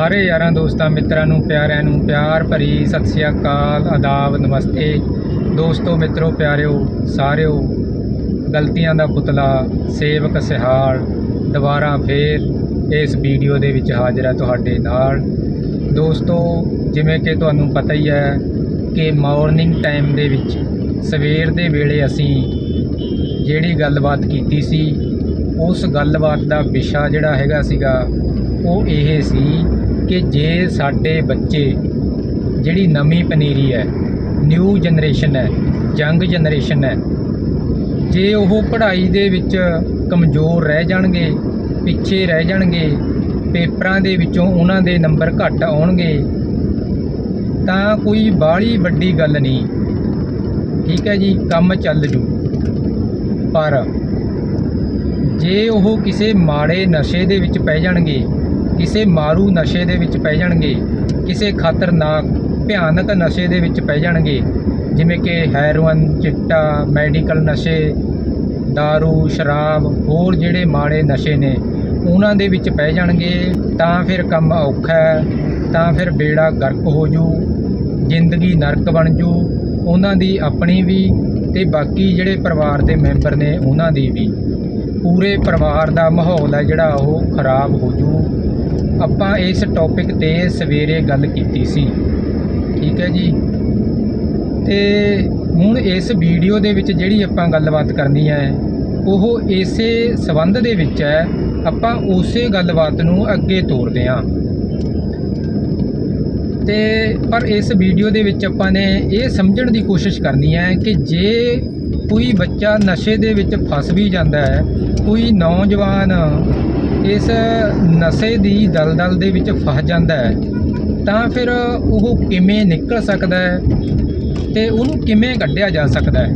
ਸਾਰੇ ਯਾਰਾਂ ਦੋਸਤਾਂ, ਮਿੱਤਰਾਂ ਨੂੰ, ਪਿਆਰਿਆਂ ਨੂੰ ਪਿਆਰ ਭਰੀ ਸਤਿ ਸ੍ਰੀ ਅਕਾਲ, ਆਦਾਬ, ਨਮਸਤੇ। ਦੋਸਤੋ, ਮਿੱਤਰੋ, ਪਿਆਰਿਓ, ਸਾਰਿਓ, ਗਲਤੀਆਂ ਦਾ ਪੁਤਲਾ, ਸੇਵਕ ਸਿਹਾਲ, ਦੁਬਾਰਾ ਫੇਰ ਇਸ ਵੀਡੀਓ ਦੇ ਵਿੱਚ ਹਾਜ਼ਰ ਹੈ ਤੁਹਾਡੇ ਨਾਲ। ਦੋਸਤੋ, ਜਿਵੇਂ ਕਿ ਤੁਹਾਨੂੰ ਪਤਾ ਹੀ ਹੈ ਕਿ ਮਾਰਨਿੰਗ ਟਾਈਮ ਦੇ ਵਿੱਚ ਸਵੇਰ ਦੇ ਵੇਲੇ ਅਸੀਂ ਜਿਹੜੀ ਗੱਲਬਾਤ ਕੀਤੀ ਸੀ, ਉਸ ਗੱਲਬਾਤ ਦਾ ਵਿਸ਼ਾ ਜਿਹੜਾ ਹੈਗਾ ਸੀਗਾ, ਉਹ ਇਹ ਸੀ ਕਿ ਜੇ ਸਾਡੇ ਬੱਚੇ ਜਿਹੜੀ ਨਵੀਂ ਪਨੀਰੀ ਹੈ ਨਿਊ ਜਨਰੇਸ਼ਨ ਹੈ ਯੰਗ ਜਨਰੇਸ਼ਨ ਹੈ, ਜੇ ਉਹ ਪੜ੍ਹਾਈ ਦੇ ਵਿੱਚ ਕਮਜ਼ੋਰ ਰਹਿ ਜਾਣਗੇ, ਪਿੱਛੇ ਰਹਿ ਜਾਣਗੇ, ਪੇਪਰਾਂ ਦੇ ਵਿੱਚੋਂ ਉਹਨਾਂ ਦੇ ਨੰਬਰ ਘੱਟ ਆਉਣਗੇ, ਤਾਂ ਕੋਈ ਬਾਹਲੀ ਵੱਡੀ ਗੱਲ ਨਹੀਂ। ਠੀਕ ਹੈ ਜੀ, ਕੰਮ ਚੱਲ ਜੂ। ਪਰ ਜੇ ਉਹ ਕਿਸੇ ਮਾੜੇ ਨਸ਼ੇ ਦੇ ਵਿੱਚ ਪੈ ਜਾਣਗੇ ਕਿਸੇ ਮਾਰੂ ਨਸ਼ੇ ਦੇ ਵਿੱਚ ਪੈ ਜਾਣਗੇ, ਕਿਸੇ ਖਤਰਨਾਕ, ਭਿਆਨਕ ਨਸ਼ੇ ਦੇ ਵਿੱਚ ਪੈ ਜਾਣਗੇ, ਜਿਵੇਂ ਕਿ ਹੈਰੋਇਨ, ਚਿੱਟਾ, ਮੈਡੀਕਲ ਨਸ਼ੇ, दारू, ਸ਼ਰਾਬ, ਹੋਰ ਜਿਹੜੇ ਮਾੜੇ ਨਸ਼ੇ ਨੇ, ਉਹਨਾਂ ਦੇ ਵਿੱਚ ਪੈ ਜਾਣਗੇ, ਤਾਂ ਫਿਰ ਕੰਮ ਔਖਾ ਹੈ, ਤਾਂ ਫਿਰ ਬੇੜਾ ਗਰਕ ਹੋ ਜੂ, ਜ਼ਿੰਦਗੀ ਨਰਕ ਬਣ ਜੂ, ਉਹਨਾਂ ਦੀ ਆਪਣੀ ਵੀ ਤੇ ਬਾਕੀ ਜਿਹੜੇ ਪਰਿਵਾਰ ਦੇ ਮੈਂਬਰ ਨੇ ਉਹਨਾਂ ਦੀ ਵੀ। ਪੂਰੇ ਪਰਿਵਾਰ ਦਾ ਮਾਹੌਲ ਹੈ ਜਿਹੜਾ ਉਹ ਖਰਾਬ ਹੋ ਜੂ। ਆਪਾਂ ਇਸ ਟੌਪਿਕ ਤੇ ਸਵੇਰੇ ਗੱਲ ਕੀਤੀ ਸੀ। ਠੀਕ ਹੈ ਜੀ? ਤੇ ਹੁਣ ਇਸ ਵੀਡੀਓ ਦੇ ਵਿੱਚ ਜਿਹੜੀ ਆਪਾਂ ਗੱਲਬਾਤ ਕਰਨੀ ਹੈ, ਉਹ ਇਸੇ ਸਬੰਧ ਦੇ ਵਿੱਚ ਹੈ। ਆਪਾਂ ਉਸੇ ਗੱਲਬਾਤ ਨੂੰ ਅੱਗੇ ਤੋਰਦੇ ਹਾਂ। ਤੇ ਪਰ ਇਸ ਵੀਡੀਓ ਦੇ ਵਿੱਚ ਆਪਾਂ ਨੇ ਇਹ ਸਮਝਣ ਦੀ ਕੋਸ਼ਿਸ਼ ਕਰਨੀ ਹੈ ਕਿ ਜੇ ਕੋਈ ਬੱਚਾ ਨਸ਼ੇ ਦੇ ਵਿੱਚ ਫਸ ਵੀ ਜਾਂਦਾ ਹੈ, ਕੋਈ ਨੌਜਵਾਨ ਇਸ ਨਸ਼ੇ ਦੀ ਦਲਦਲ ਦੇ ਵਿੱਚ ਫਸ ਜਾਂਦਾ ਹੈ, ਤਾਂ ਫਿਰ ਉਹ ਕਿਵੇਂ ਨਿਕਲ ਸਕਦਾ ਹੈ ਤੇ ਉਹਨੂੰ ਕਿਵੇਂ ਕੱਢਿਆ ਜਾ ਸਕਦਾ ਹੈ?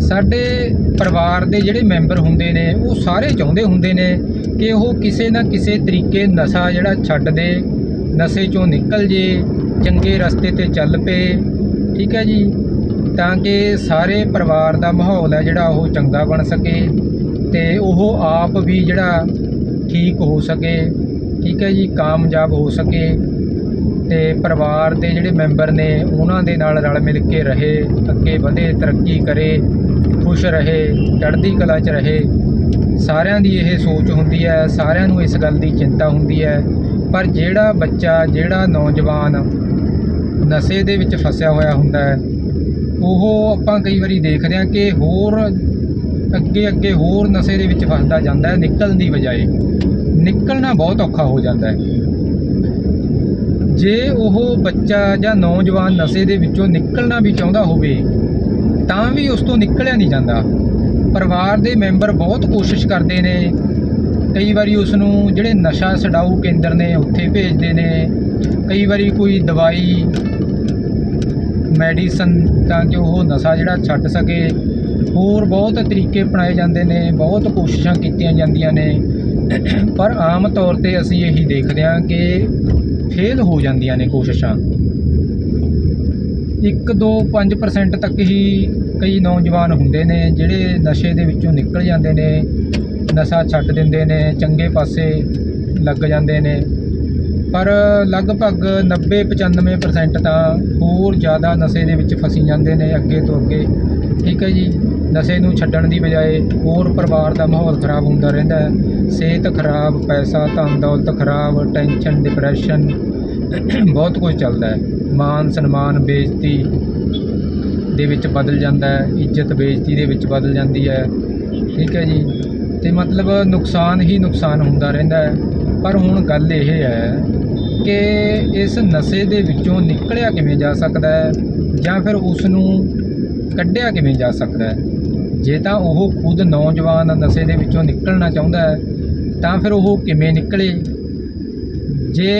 ਸਾਡੇ ਪਰਿਵਾਰ ਦੇ ਜਿਹੜੇ ਮੈਂਬਰ ਹੁੰਦੇ ਨੇ, ਉਹ ਸਾਰੇ ਚਾਹੁੰਦੇ ਹੁੰਦੇ ਨੇ ਕਿ ਉਹ ਕਿਸੇ ਨਾ ਕਿਸੇ ਤਰੀਕੇ ਨਸ਼ਾ ਜਿਹੜਾ ਛੱਡ ਦੇ, ਨਸ਼ੇ ਚੋਂ ਨਿਕਲ ਜੇ, ਚੰਗੇ ਰਸਤੇ ਤੇ ਚੱਲ ਪਏ, ਠੀਕ ਹੈ ਜੀ? ਤਾਂ ਕਿ ਸਾਰੇ ਪਰਿਵਾਰ ਦਾ ਮਾਹੌਲ ਹੈ ਜਿਹੜਾ ਉਹ ਚੰਗਾ ਬਣ ਸਕੇ ਤੇ ਉਹ ਆਪ ਵੀ ਜਿਹੜਾ ਠੀਕ ਹੋ ਸਕੇ, ਠੀਕ ਹੈ ਜੀ, ਕਾਮਯਾਬ ਹੋ ਸਕੇ ਤੇ ਪਰਿਵਾਰ ਦੇ ਜਿਹੜੇ ਮੈਂਬਰ ਨੇ ਉਹਨਾਂ ਦੇ ਨਾਲ ਰਲ ਮਿਲ ਕੇ ਰਹੇ, ਅੱਗੇ ਵਧੇ, ਤਰੱਕੀ ਕਰੇ, ਖੁਸ਼ ਰਹੇ, ਚੜ੍ਹਦੀ ਕਲਾ 'ਚ ਰਹੇ। ਸਾਰਿਆਂ ਦੀ ਇਹ ਸੋਚ ਹੁੰਦੀ ਹੈ, ਸਾਰਿਆਂ ਨੂੰ ਇਸ ਗੱਲ ਦੀ ਚਿੰਤਾ ਹੁੰਦੀ ਹੈ। ਪਰ ਜਿਹੜਾ ਬੱਚਾ, ਜਿਹੜਾ ਨੌਜਵਾਨ ਨਸ਼ੇ ਦੇ ਵਿੱਚ ਫਸਿਆ ਹੋਇਆ ਹੁੰਦਾ ਹੈ, ਉਹ ਆਪਾਂ ਕਈ ਵਾਰੀ ਦੇਖਦੇ ਹਾਂ ਕਿ ਹੋਰ ਅੱਗੇ ਅੱਗੇ ਹੋਰ ਨਸ਼ੇ ਦੇ ਵਿੱਚ ਫਸਦਾ ਜਾਂਦਾ ਹੈ, ਨਿਕਲਣ ਦੀ ਬਜਾਏ। ਨਿਕਲਣਾ ਬਹੁਤ ਔਖਾ ਹੋ ਜਾਂਦਾ ਹੈ। ਜੇ ਉਹ ਬੱਚਾ ਜਾਂ ਨੌਜਵਾਨ ਨਸ਼ੇ ਦੇ ਵਿੱਚੋਂ ਨਿਕਲਣਾ ਵੀ ਚਾਹੁੰਦਾ ਹੋਵੇ, ਤਾਂ ਵੀ ਉਸ ਤੋਂ ਨਿਕਲਿਆ ਨਹੀਂ ਜਾਂਦਾ। ਪਰਿਵਾਰ ਦੇ ਮੈਂਬਰ ਬਹੁਤ ਕੋਸ਼ਿਸ਼ ਕਰਦੇ ਨੇ। ਕਈ ਵਾਰੀ ਉਸ ਨੂੰ ਜਿਹੜੇ ਨਸ਼ਾ ਛਡਾਊ ਕੇਂਦਰ ਨੇ, ਉੱਥੇ ਭੇਜਦੇ ਨੇ। ਕਈ ਵਾਰੀ ਕੋਈ ਦਵਾਈ, ਮੈਡੀਸਨ ਤਾਂ ਕਿ ਉਹ ਨਸ਼ਾ ਜਿਹੜਾ ਛੱਡ ਸਕੇ। ਹੋਰ ਬਹੁਤ ਤਰੀਕੇ ਅਪਣਾਏ ਜਾਂਦੇ ਨੇ, ਬਹੁਤ ਕੋਸ਼ਿਸ਼ਾਂ ਕੀਤੀਆਂ ਜਾਂਦੀਆਂ ਨੇ। ਪਰ ਆਮ ਤੌਰ ਤੇ ਅਸੀਂ ਇਹੀ ਦੇਖਦੇ ਹਾਂ ਕਿ ਫੇਲ ਹੋ ਜਾਂਦੀਆਂ ਨੇ ਕੋਸ਼ਿਸ਼ਾਂ। 1 2 5% ਤੱਕ ਹੀ ਕਈ ਨੌਜਵਾਨ ਹੁੰਦੇ ਨੇ, ਜਿਹੜੇ ਨਸ਼ੇ ਦੇ ਵਿੱਚੋਂ ਨਿਕਲ ਜਾਂਦੇ ਨੇ, ਨਸ਼ਾ ਛੱਡ ਦਿੰਦੇ ਨੇ, ਚੰਗੇ ਪਾਸੇ ਲੱਗ ਜਾਂਦੇ ਨੇ। ਪਰ ਲਗਭਗ 90 95% ਤਾਂ ਹੋਰ ਜ਼ਿਆਦਾ ਨਸ਼ੇ ਦੇ ਵਿੱਚ ਫਸੀ ਜਾਂਦੇ ਨੇ, ਅੱਗੇ ਤੋਂ ਅੱਗੇ। ਠੀਕ ਹੈ ਜੀ। ਨਸ਼ੇ ਨੂੰ ਛੱਡਣ ਦੀ ਬਜਾਏ ਹੋਰ ਪਰਿਵਾਰ ਦਾ ਮਾਹੌਲ ਖਰਾਬ ਹੁੰਦਾ ਰਹਿੰਦਾ ਹੈ। ਸਿਹਤ ਖਰਾਬ, ਪੈਸਾ, ਧਨ ਦੌਲਤ ਖਰਾਬ, ਟੈਨਸ਼ਨ, ਡਿਪਰੈਸ਼ਨ, ਬਹੁਤ ਕੁਝ ਚੱਲਦਾ ਹੈ। ਮਾਨ ਸਨਮਾਨ, ਬੇਇੱਜ਼ਤੀ ਦੇ ਵਿੱਚ ਬਦਲ ਜਾਂਦਾ ਹੈ। ਇੱਜ਼ਤ, ਬੇਇੱਜ਼ਤੀ ਦੇ ਵਿੱਚ ਬਦਲ ਜਾਂਦੀ ਹੈ। ਠੀਕ ਹੈ ਜੀ। ਤੇ ਮਤਲਬ ਨੁਕਸਾਨ ਹੀ ਨੁਕਸਾਨ ਹੁੰਦਾ ਰਹਿੰਦਾ ਹੈ। ਪਰ ਹੁਣ ਗੱਲ ਇਹ ਹੈ ਕਿ ਇਸ ਨਸ਼ੇ ਦੇ ਵਿੱਚੋਂ ਨਿਕਲਿਆ ਕਿਵੇਂ ਜਾ ਸਕਦਾ ਹੈ? ਜਾਂ ਫਿਰ ਉਸ ਨੂੰ ਕੱਢਿਆ ਕਿਵੇਂ ਜਾ ਸਕਦਾ ਹੈ? ਜੇ ਤਾਂ ਉਹ ਖੁਦ ਨੌਜਵਾਨ ਨਸ਼ੇ ਦੇ ਵਿੱਚੋਂ ਨਿਕਲਣਾ ਚਾਹੁੰਦਾ ਹੈ, ਤਾਂ ਫਿਰ ਉਹ ਕਿਵੇਂ ਨਿਕਲੇ? ਜੇ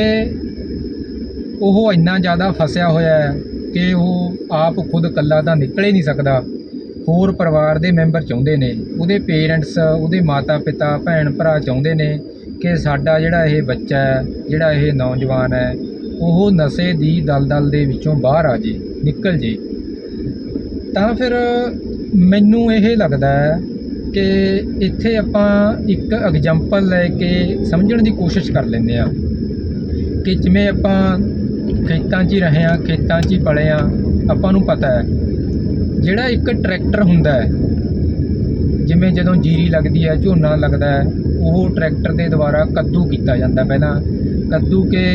ਉਹ ਇੰਨਾ ਜ਼ਿਆਦਾ ਫਸਿਆ ਹੋਇਆ ਹੈ ਕਿ ਉਹ ਆਪ ਖੁਦ ਇਕੱਲਾ ਤਾਂ ਨਿਕਲ ਹੀ ਨਹੀਂ ਸਕਦਾ, ਹੋਰ ਪਰਿਵਾਰ ਦੇ ਮੈਂਬਰ ਚਾਹੁੰਦੇ ਨੇ, ਉਹਦੇ ਪੇਰੈਂਟਸ, ਉਹਦੇ ਮਾਤਾ ਪਿਤਾ ਭੈਣ ਭਰਾ ਚਾਹੁੰਦੇ ਨੇ ਕਿ ਸਾਡਾ ਜਿਹੜਾ ਇਹ ਬੱਚਾ ਹੈ, ਜਿਹੜਾ ਇਹ ਨੌਜਵਾਨ ਹੈ, ਉਹ ਨਸ਼ੇ ਦੀ ਦਲਦਲ ਦੇ ਵਿੱਚੋਂ ਬਾਹਰ ਆ ਜੇ, ਨਿਕਲ ਜੇ। ਤਾਂ ਫਿਰ ਮੈਨੂੰ ਇਹ ਲੱਗਦਾ ਹੈ ਕਿ ਇੱਥੇ ਆਪਾਂ ਇੱਕ ਐਗਜ਼ਾਮਪਲ ਲੈ ਕੇ ਸਮਝਣ ਦੀ ਕੋਸ਼ਿਸ਼ ਕਰ ਲੈਂਦੇ ਆ ਕਿ ਜਿਵੇਂ ਆਪਾਂ ਖੇਤਾਂ 'ਚ ਹੀ ਰਹੇ ਆ ਖੇਤਾਂ 'ਚ ਹੀ ਪਲੇ ਆ ਆਪਾਂ ਨੂੰ ਪਤਾ ਹੈ, ਜਿਹੜਾ ਇੱਕ ਟਰੈਕਟਰ ਹੁੰਦਾ ਹੈ, ਜਿਵੇਂ ਜਦੋਂ ਜੀਰੀ ਲੱਗਦੀ ਹੈ, ਝੋਨਾ ਲੱਗਦਾ ਹੈ, ਉਹ ਟਰੈਕਟਰ ਦੇ ਦੁਆਰਾ ਕੱਦੂ ਕੀਤਾ ਜਾਂਦਾ ਪਹਿਲਾਂ, ਕੱਦੂ ਕੇ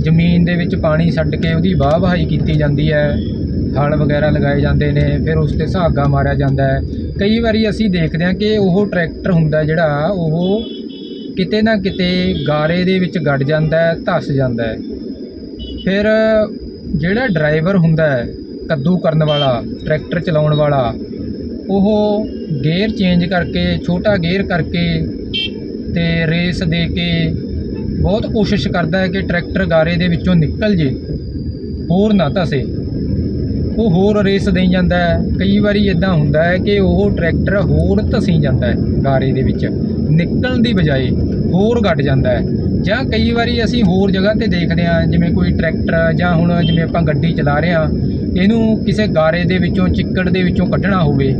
ਜ਼ਮੀਨ ਦੇ ਵਿੱਚ ਪਾਣੀ ਛੱਡ ਕੇ ਉਹਦੀ ਵਾਹ ਵਹਾਈ ਕੀਤੀ ਜਾਂਦੀ ਹੈ ਹਲ ਵਗੈਰਾ ਲਗਾਏ ਜਾਂਦੇ ਨੇ, ਫਿਰ ਉਸ ਤੇ ਸੁਹਾਗਾ ਮਾਰਿਆ ਜਾਂਦਾ ਹੈ। ਕਈ ਵਾਰੀ ਅਸੀਂ ਦੇਖਦੇ ਹਾਂ ਕਿ ਉਹ ਟਰੈਕਟਰ ਹੁੰਦਾ ਜਿਹੜਾ, ਉਹ ਕਿਤੇ ਨਾ ਕਿਤੇ ਗਾਰੇ ਦੇ ਵਿੱਚ ਗੱਡ ਜਾਂਦਾ ਹੈ, ਧੱਸ ਜਾਂਦਾ ਹੈ। ਫਿਰ ਜਿਹੜਾ ਡਰਾਈਵਰ ਹੁੰਦਾ ਹੈ, ਕੱਦੂ ਕਰਨ ਵਾਲਾ, ਟਰੈਕਟਰ ਚਲਾਉਣ ਵਾਲਾ, ਉਹ ਗੇਅਰ ਚੇਂਜ ਕਰਕੇ, ਛੋਟਾ ਗੇਅਰ ਕਰਕੇ ਤੇ ਰੇਸ ਦੇ ਕੇ ਬਹੁਤ ਕੋਸ਼ਿਸ਼ ਕਰਦਾ ਹੈ ਕਿ ਟਰੈਕਟਰ ਗਾਰੇ ਦੇ ਵਿੱਚੋਂ ਨਿਕਲ ਜੇ, ਹੋਰ ਨਾ ਧਸੇ। ਉਹ ਹੋਰ ਰੇਸ ਦੇਈ ਜਾਂਦਾ ਹੈ। ਕਈ ਵਾਰੀ ਇਦਾਂ ਹੁੰਦਾ ਹੈ ਕਿ ਉਹ ਟਰੈਕਟਰ ਹੋਰ ਧਸੀ ਜਾਂਦਾ ਹੈ ਗਾਰੇ ਦੇ ਵਿੱਚ। ਨਿਕਲਣ ਦੀ ਬਜਾਏ ਹੋਰ ਗੱਡ ਜਾਂਦਾ ਹੈ। ਜਾਂ ਕਈ ਵਾਰੀ ਅਸੀਂ ਹੋਰ ਜਗ੍ਹਾ ਤੇ ਦੇਖਦੇ ਹਾਂ, ਜਿਵੇਂ ਕੋਈ ਟਰੈਕਟਰ ਜਾਂ ਹੁਣ ਜਿਵੇਂ ਆਪਾਂ ਗੱਡੀ ਚਲਾ ਰਹੇ ਹਾਂ, ਇਹਨੂੰ ਕਿਸੇ ਗਾਰੇ ਦੇ ਵਿੱਚੋਂ, ਚਿੱਕੜ ਦੇ ਵਿੱਚੋਂ ਕੱਢਣਾ ਹੋਵੇ।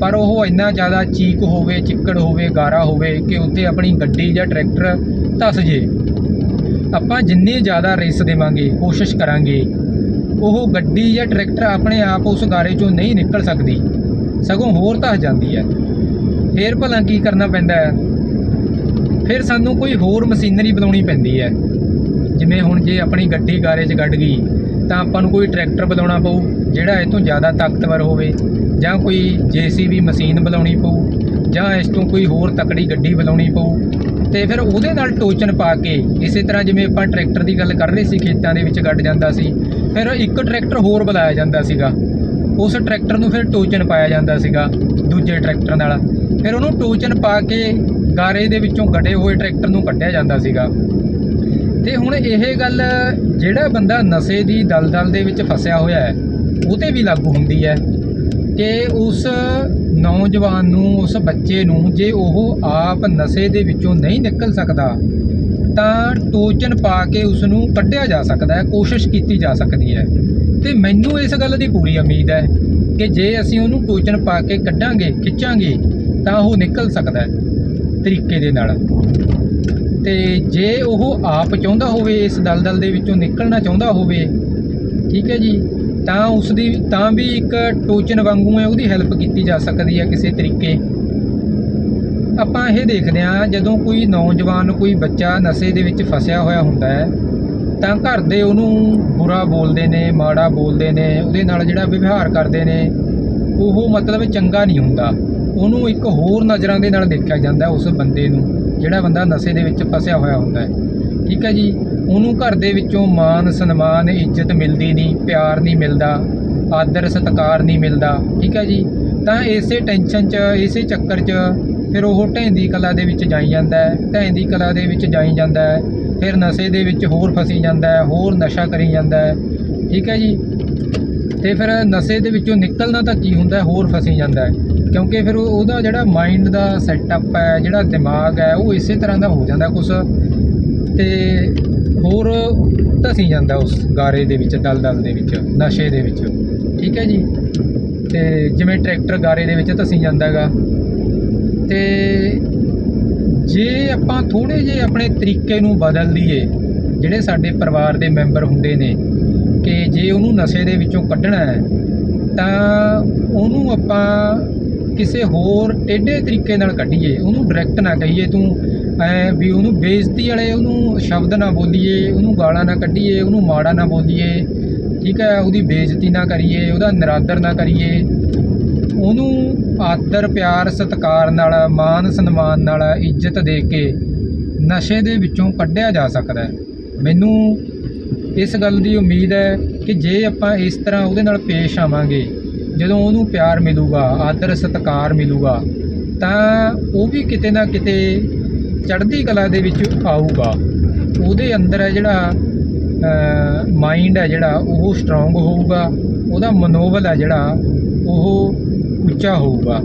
ਪਰ ਉਹ ਇੰਨਾ ਜ਼ਿਆਦਾ ਚੀਕ ਹੋਵੇ, ਚਿੱਕੜ ਹੋਵੇ, ਗਾਰਾ ਹੋਵੇ ਕਿ ਉੱਥੇ ਆਪਣੀ ਗੱਡੀ ਜਾਂ ਟਰੈਕਟਰ ਧਸ ਜੇ। ਆਪਾਂ ਜਿੰਨੀ ਜ਼ਿਆਦਾ ਰੇਸ ਦੇਵਾਂਗੇ, ਕੋਸ਼ਿਸ਼ ਕਰਾਂਗੇ ਉਹ ਗੱਡੀ ਜਾਂ ਟਰੈਕਟਰ ਆਪਣੇ ਆਪ ਉਸ ਗਾਰੇ ਚੋਂ ਨਹੀਂ ਨਿਕਲ ਸਕਦੀ। ਸਗੋਂ ਹੋਰ ਧਸ ਜਾਂਦੀ ਹੈ। ਫੇਰ ਭਲਾ ਕੀ ਕਰਨਾ ਪੈਂਦਾ ਹੈ? ਫਿਰ ਸਾਨੂੰ ਕੋਈ ਹੋਰ ਮਸ਼ੀਨਰੀ ਬੁਲਾਉਣੀ ਪੈਂਦੀ ਹੈ। ਜਿਵੇਂ ਹੁਣ ਜੇ ਆਪਣੀ ਗੱਡੀ ਗਾਰੇ 'ਚ ਗੱਡ ਗਈ, ਤਾਂ ਆਪਾਂ ਨੂੰ ਕੋਈ ਟਰੈਕਟਰ ਬੁਲਾਉਣਾ ਪਊ, ਜਿਹੜਾ ਇਹ ਤੋਂ ਜ਼ਿਆਦਾ ਤਾਕਤਵਰ ਹੋਵੇ, ਜਾਂ ਕੋਈ ਜੀਸੀਬੀ ਮਸ਼ੀਨ ਬੁਲਾਉਣੀ ਪਊ, ਜਾਂ ਇਸ ਤੋਂ ਕੋਈ ਹੋਰ ਤਕੜੀ ਗੱਡੀ ਬੁਲਾਉਣੀ ਪਊ। ਤੇ ਫਿਰ ਉਹਦੇ ਨਾਲ ਟੋਚਨ ਪਾ ਕੇ ਇਸੇ ਤਰ੍ਹਾਂ ਜਿਵੇਂ ਆਪਾਂ ਟਰੈਕਟਰ ਦੀ ਗੱਲ ਕਰ ਰਹੇ ਸੀ, ਖੇਤਾਂ ਦੇ ਵਿੱਚ ਗੱਡ ਜਾਂਦਾ ਸੀ, ਫਿਰ ਇੱਕ ਟਰੈਕਟਰ ਹੋਰ ਬੁਲਾਇਆ ਜਾਂਦਾ ਸੀਗਾ। ਉਸ ਟਰੈਕਟਰ ਨੂੰ ਫਿਰ ਟੋਚਨ ਪਾਇਆ ਜਾਂਦਾ ਸੀਗਾ, ਦੂਜੇ ਟਰੈਕਟਰ ਨਾਲ। ਫਿਰ ਉਹਨੂੰ ਟੋਚਨ ਪਾ ਕੇ ਗਾਰੇ ਦੇ ਵਿੱਚੋਂ ਗੱਡੇ ਹੋਏ ਟਰੈਕਟਰ ਨੂੰ ਕੱਢਿਆ ਜਾਂਦਾ ਸੀਗਾ। ਤੇ ਹੁਣ ਇਹ ਗੱਲ ਜਿਹੜਾ ਬੰਦਾ ਨਸ਼ੇ ਦੀ ਦਲਦਲ ਦੇ ਵਿੱਚ ਫਸਿਆ ਹੋਇਆ ਹੈ, ਉਹ ਵੀ ਲਾਗੂ ਹੁੰਦੀ ਹੈ। ਕਿ ਉਸ ਨੌਜਵਾਨ ਨੂੰ, ਉਸ ਬੱਚੇ ਨੂੰ ਜੇ ਉਹ ਆਪ ਨਸ਼ੇ ਦੇ ਵਿੱਚੋਂ ਨਹੀਂ ਨਿਕਲ ਸਕਦਾ, ਤਾਂ ਟੋਚਨ ਪਾ ਕੇ ਉਸ ਨੂੰ ਕੱਢਿਆ ਜਾ ਸਕਦਾ ਹੈ, ਕੋਸ਼ਿਸ਼ ਕੀਤੀ ਜਾ ਸਕਦੀ ਹੈ। ਤੇ ਮੈਨੂੰ ਇਸ ਗੱਲ ਦੀ ਪੂਰੀ ਉਮੀਦ ਹੈ ਕਿ ਜੇ ਅਸੀਂ ਉਹਨੂੰ ਟੋਚਨ ਪਾ ਕੇ ਕੱਢਾਂਗੇ, ਖਿੱਚਾਂਗੇ, ਤਾਂ ਉਹ ਨਿਕਲ ਸਕਦਾ ਹੈ ਤਰੀਕੇ ਦੇ ਨਾਲ। ਤੇ ਜੇ ਉਹ ਆਪ ਚਾਹੁੰਦਾ ਹੋਵੇ, ਇਸ ਦਲਦਲ ਦੇ ਵਿੱਚੋਂ ਨਿਕਲਣਾ ਚਾਹੁੰਦਾ ਹੋਵੇ, ਠੀਕ ਹੈ ਜੀ? ਤਾਂ ਉਸ ਦੀ ਤਾਂ ਵੀ ਇੱਕ ਟੋਚਨ ਵਾਂਗੂ ਹੈ, ਉਹਦੀ ਹੈਲਪ ਕੀਤੀ ਜਾ ਸਕਦੀ ਹੈ ਕਿਸੇ ਤਰੀਕੇ। ਆਪਾਂ ਇਹ ਦੇਖਦੇ ਹਾਂ, ਜਦੋਂ ਕੋਈ ਨੌਜਵਾਨ, ਕੋਈ ਬੱਚਾ ਨਸ਼ੇ ਦੇ ਵਿੱਚ ਫਸਿਆ ਹੋਇਆ ਹੁੰਦਾ ਹੈ, ਤਾਂ ਘਰ ਦੇ ਉਹਨੂੰ ਬੁਰਾ ਬੋਲਦੇ ਨੇ, ਮਾੜਾ ਬੋਲਦੇ ਨੇ, ਉਹਦੇ ਨਾਲ ਜਿਹੜਾ ਵਿਵਹਾਰ ਕਰਦੇ ਨੇ, ਉਹ ਮਤਲਬ ਚੰਗਾ ਨਹੀਂ ਹੁੰਦਾ। ਉਹਨੂੰ ਇੱਕ ਹੋਰ ਨਜ਼ਰਾਂ ਦੇ ਨਾਲ ਦੇਖਿਆ ਜਾਂਦਾ ਉਸ ਬੰਦੇ ਨੂੰ, ਜਿਹੜਾ ਬੰਦਾ ਨਸ਼ੇ ਦੇ ਵਿੱਚ ਫਸਿਆ ਹੋਇਆ ਹੁੰਦਾ ਹੈ। ਠੀਕ ਹੈ ਜੀ? ਉਹਨੂੰ ਘਰ ਦੇ ਵਿੱਚੋਂ ਮਾਨ ਸਨਮਾਨ, ਇੱਜ਼ਤ ਮਿਲਦੀ ਨਹੀਂ, ਪਿਆਰ ਨਹੀਂ ਮਿਲਦਾ, ਆਦਰ, ਸਤਿਕਾਰ ਨਹੀਂ ਮਿਲਦਾ, ਠੀਕ ਹੈ ਜੀ? ਤਾਂ ਇਸੇ ਟੈਨਸ਼ਨ 'ਚ, ਇਸੇ ਚੱਕਰ 'ਚ ਫਿਰ ਉਹ ਢੈਂਦੀ ਕਲਾ ਦੇ ਵਿੱਚ ਜਾਈ ਜਾਂਦਾ ਹੈ ਢੈਂਦੀ ਕਲਾ ਦੇ ਵਿੱਚ ਜਾਈ ਜਾਂਦਾ ਹੈ, ਫਿਰ ਨਸ਼ੇ ਦੇ ਵਿੱਚ ਹੋਰ ਫਸੀ ਜਾਂਦਾ ਹੈ, ਹੋਰ ਨਸ਼ਾ ਕਰੀ ਜਾਂਦਾ ਹੈ, ਠੀਕ ਹੈ ਜੀ? ਤੇ ਫਿਰ ਨਸ਼ੇ ਦੇ ਵਿੱਚੋਂ ਨਿਕਲਣਾ ਤਾਂ ਕੀ ਹੁੰਦਾ ਹੋਰ ਫਸੀ ਜਾਂਦਾ ਹੈ, ਕਿਉਂਕਿ ਫਿਰ ਉਹਦਾ ਜਿਹੜਾ ਮਾਈਂਡ ਦਾ ਸੈਟਅਪ ਹੈ, ਜਿਹੜਾ ਦਿਮਾਗ ਹੈ, ਉਹ ਇਸੇ ਤਰ੍ਹਾਂ ਦਾ ਹੋ ਜਾਂਦਾ ਕੁਛ। ਤੇ ਹੋਰ ਧਸੀ ਜਾਂਦਾ ਉਸ ਗਾਰੇ ਦੇ ਵਿੱਚ, ਦਲਦਲ ਦੇ ਵਿੱਚ, ਨਸ਼ੇ ਦੇ ਵਿੱਚ। ਠੀਕ ਹੈ ਜੀ? ਤੇ ਜਿਵੇਂ ਟਰੈਕਟਰ ਗਾਰੇ ਦੇ ਵਿੱਚ ਧਸੀ ਜਾਂਦਾ ਹੈਗਾ ਤੇ ਜੇ ਆਪਾਂ ਥੋੜੇ ਜਿਹੇ ਆਪਣੇ ਤਰੀਕੇ ਨੂੰ ਬਦਲ ਲਈਏ ਜਿਹੜੇ ਸਾਡੇ ਪਰਿਵਾਰ ਦੇ ਮੈਂਬਰ ਹੁੰਦੇ ਨੇ, ਕਿ ਜੇ ਉਹਨੂੰ ਨਸ਼ੇ ਦੇ ਵਿੱਚੋਂ ਕੱਢਣਾ ਹੈ, ਤਾਂ ਉਹਨੂੰ ਆਪਾਂ ਕਿਸੇ ਹੋਰ ਟੇਢੇ ਤਰੀਕੇ ਨਾਲ ਕੱਢੀਏ। ਉਹਨੂੰ ਡਾਇਰੈਕਟ ਨਾ ਕਹੀਏ, ਤੂੰ ਐ ਵੀ ਉਹਨੂੰ ਬੇਇੱਜ਼ਤੀ ਵਾਲੇ ਉਹਨੂੰ ਸ਼ਬਦ ਨਾ ਬੋਲੀਏ, ਉਹਨੂੰ ਗਾਲਾਂ ਨਾ ਕੱਢੀਏ, ਉਹਨੂੰ ਮਾੜਾ ਨਾ ਬੋਲੀਏ, ਠੀਕ ਹੈ ਉਹਦੀ ਬੇਇੱਜ਼ਤੀ ਨਾ ਕਰੀਏ, ਉਹਦਾ ਨਿਰਾਦਰ ਨਾ ਕਰੀਏ, ਉਹਨੂੰ ਆਦਰ, ਪਿਆਰ, ਸਤਿਕਾਰ ਨਾਲ ਮਾਨ ਸਨਮਾਨ ਨਾਲ ਇੱਜ਼ਤ ਦੇ ਕੇ ਨਸ਼ੇ ਦੇ ਵਿੱਚੋਂ ਕੱਢਿਆ ਜਾ ਸਕਦਾ ਹੈ ਮੈਨੂੰ ਇਸ ਗੱਲ ਦੀ ਉਮੀਦ ਹੈ ਕਿ ਜੇ ਆਪਾਂ ਇਸ ਤਰ੍ਹਾਂ ਉਹਦੇ ਨਾਲ ਪੇਸ਼ ਆਵਾਂਗੇ, ਜਦੋਂ ਉਹਨੂੰ ਪਿਆਰ ਮਿਲੂਗਾ, ਆਦਰ, ਸਤਿਕਾਰ ਮਿਲੂਗਾ, ਤਾਂ ਉਹ ਵੀ ਕਿਤੇ ਨਾ ਕਿਤੇ ਚੜ੍ਹਦੀ ਕਲਾ ਦੇ ਵਿੱਚ ਆਊਗਾ। ਉਹਦੇ ਅੰਦਰ ਹੈ ਜਿਹੜਾ ਮਾਈਂਡ ਹੈ ਜਿਹੜਾ, ਉਹ ਸਟਰੋਂਗ ਹੋਊਗਾ। ਉਹਦਾ ਮਨੋਬਲ ਹੈ ਜਿਹੜਾ, ਉਹ ਉੱਚਾ ਹੋਊਗਾ।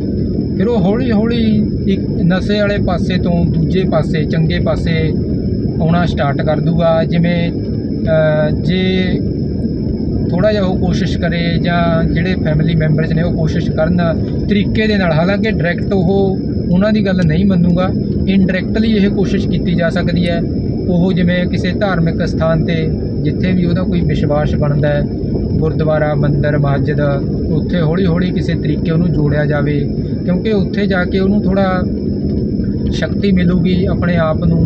ਫਿਰ ਉਹ ਹੌਲੀ ਹੌਲੀ ਇੱਕ ਨਸ਼ੇ ਵਾਲੇ ਪਾਸੇ ਤੋਂ ਦੂਜੇ ਪਾਸੇ, ਚੰਗੇ ਪਾਸੇ ਆਉਣਾ ਸਟਾਰਟ ਕਰ ਦੂਗਾ। ਜਿਵੇਂ ਜੇ ਥੋੜਾ ਜਿਹਾ ਉਹ ਕੋਸ਼ਿਸ਼ ਕਰੇ ਜਾਂ ਜਿਹੜੇ ਫੈਮਿਲੀ ਮੈਂਬਰਸ ਨੇ ਉਹ ਕੋਸ਼ਿਸ਼ ਕਰਨ ਤਰੀਕੇ ਦੇ ਨਾਲ। ਹਾਲਾਂਕਿ ਡਾਇਰੈਕਟ ਉਹ ਉਹਨਾਂ ਦੀ ਗੱਲ ਨਹੀਂ ਮੰਨੂਗਾ। ਇਨਡਾਇਰੈਕਟਲੀ ਇਹ ਕੋਸ਼ਿਸ਼ ਕੀਤੀ ਜਾ ਸਕਦੀ ਹੈ। ਉਹ ਜਿਵੇਂ ਕਿਸੇ ਧਾਰਮਿਕ ਸਥਾਨ ਤੇ ਜਿੱਥੇ ਵੀ ਉਹਦਾ ਕੋਈ ਵਿਸ਼ਵਾਸ ਬਣਦਾ ਹੈ, ਗੁਰਦੁਆਰਾ, ਮੰਦਿਰ, ਮਸਜਿਦ, ਉੱਥੇ ਹੌਲੀ ਹੌਲੀ ਕਿਸੇ ਤਰੀਕੇ ਉਹਨੂੰ ਜੋੜਿਆ ਜਾਵੇ। ਕਿਉਂਕਿ ਉੱਥੇ ਜਾ ਕੇ ਉਹਨੂੰ ਥੋੜਾ ਸ਼ਕਤੀ ਮਿਲੂਗੀ ਆਪਣੇ ਆਪ ਨੂੰ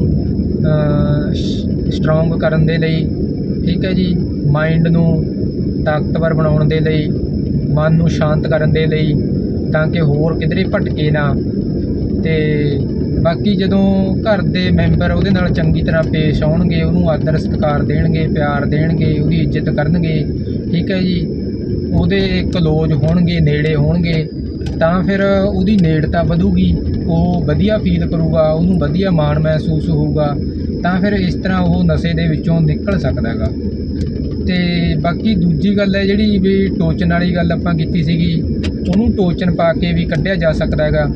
ਸਟਰੋਂਗ ਕਰਨ ਦੇ ਲਈ। ਠੀਕ ਹੈ ਜੀ? ਮਾਈਂਡ ਨੂੰ ਤਾਕਤਵਰ ਬਣਾਉਣ ਦੇ ਲਈ, ਮਨ ਨੂੰ ਸ਼ਾਂਤ ਕਰਨ ਦੇ ਲਈ, ਤਾਂ ਕਿ ਹੋਰ ਕਿਧਰੇ ਭਟਕੇ ਨਾ। ਤੇ ਬਾਕੀ ਜਦੋਂ ਘਰ ਦੇ ਮੈਂਬਰ ਉਹਦੇ ਨਾਲ ਚੰਗੀ ਤਰ੍ਹਾਂ ਪੇਸ਼ ਆਉਣਗੇ, ਉਹਨੂੰ ਆਦਰ ਸਤਿਕਾਰ ਦੇਣਗੇ, ਪਿਆਰ ਦੇਣਗੇ, ਉਹਦੀ ਇੱਜ਼ਤ ਕਰਨਗੇ, ਠੀਕ ਹੈ ਜੀ, ਉਹਦੇ ਕਲੋਜ਼ ਹੋਣਗੇ, ਨੇੜੇ ਹੋਣਗੇ, ਤਾਂ ਫਿਰ ਉਹਦੀ ਨੇੜਤਾ ਵਧੂਗੀ, ਉਹ ਵਧੀਆ ਫੀਲ ਕਰੂਗਾ, ਉਹਨੂੰ ਵਧੀਆ ਮਾਣ ਮਹਿਸੂਸ ਹੋਊਗਾ, ਤਾਂ ਫਿਰ ਇਸ ਤਰ੍ਹਾਂ ਉਹ ਨਸ਼ੇ ਦੇ ਵਿੱਚੋਂ ਨਿਕਲ ਸਕਦਾ ਹੈਗਾ। ਤੇ ਬਾਕੀ ਦੂਜੀ ਗੱਲ ਹੈ ਜਿਹੜੀ ਵੀ ਟੋਚਨ ਵਾਲੀ ਗੱਲ ਆਪਾਂ ਕੀਤੀ ਸੀਗੀ, ਉਹਨੂੰ ਟੋਚਨ ਪਾ ਕੇ ਵੀ ਕੱਢਿਆ ਜਾ ਸਕਦਾ ਹੈਗਾ।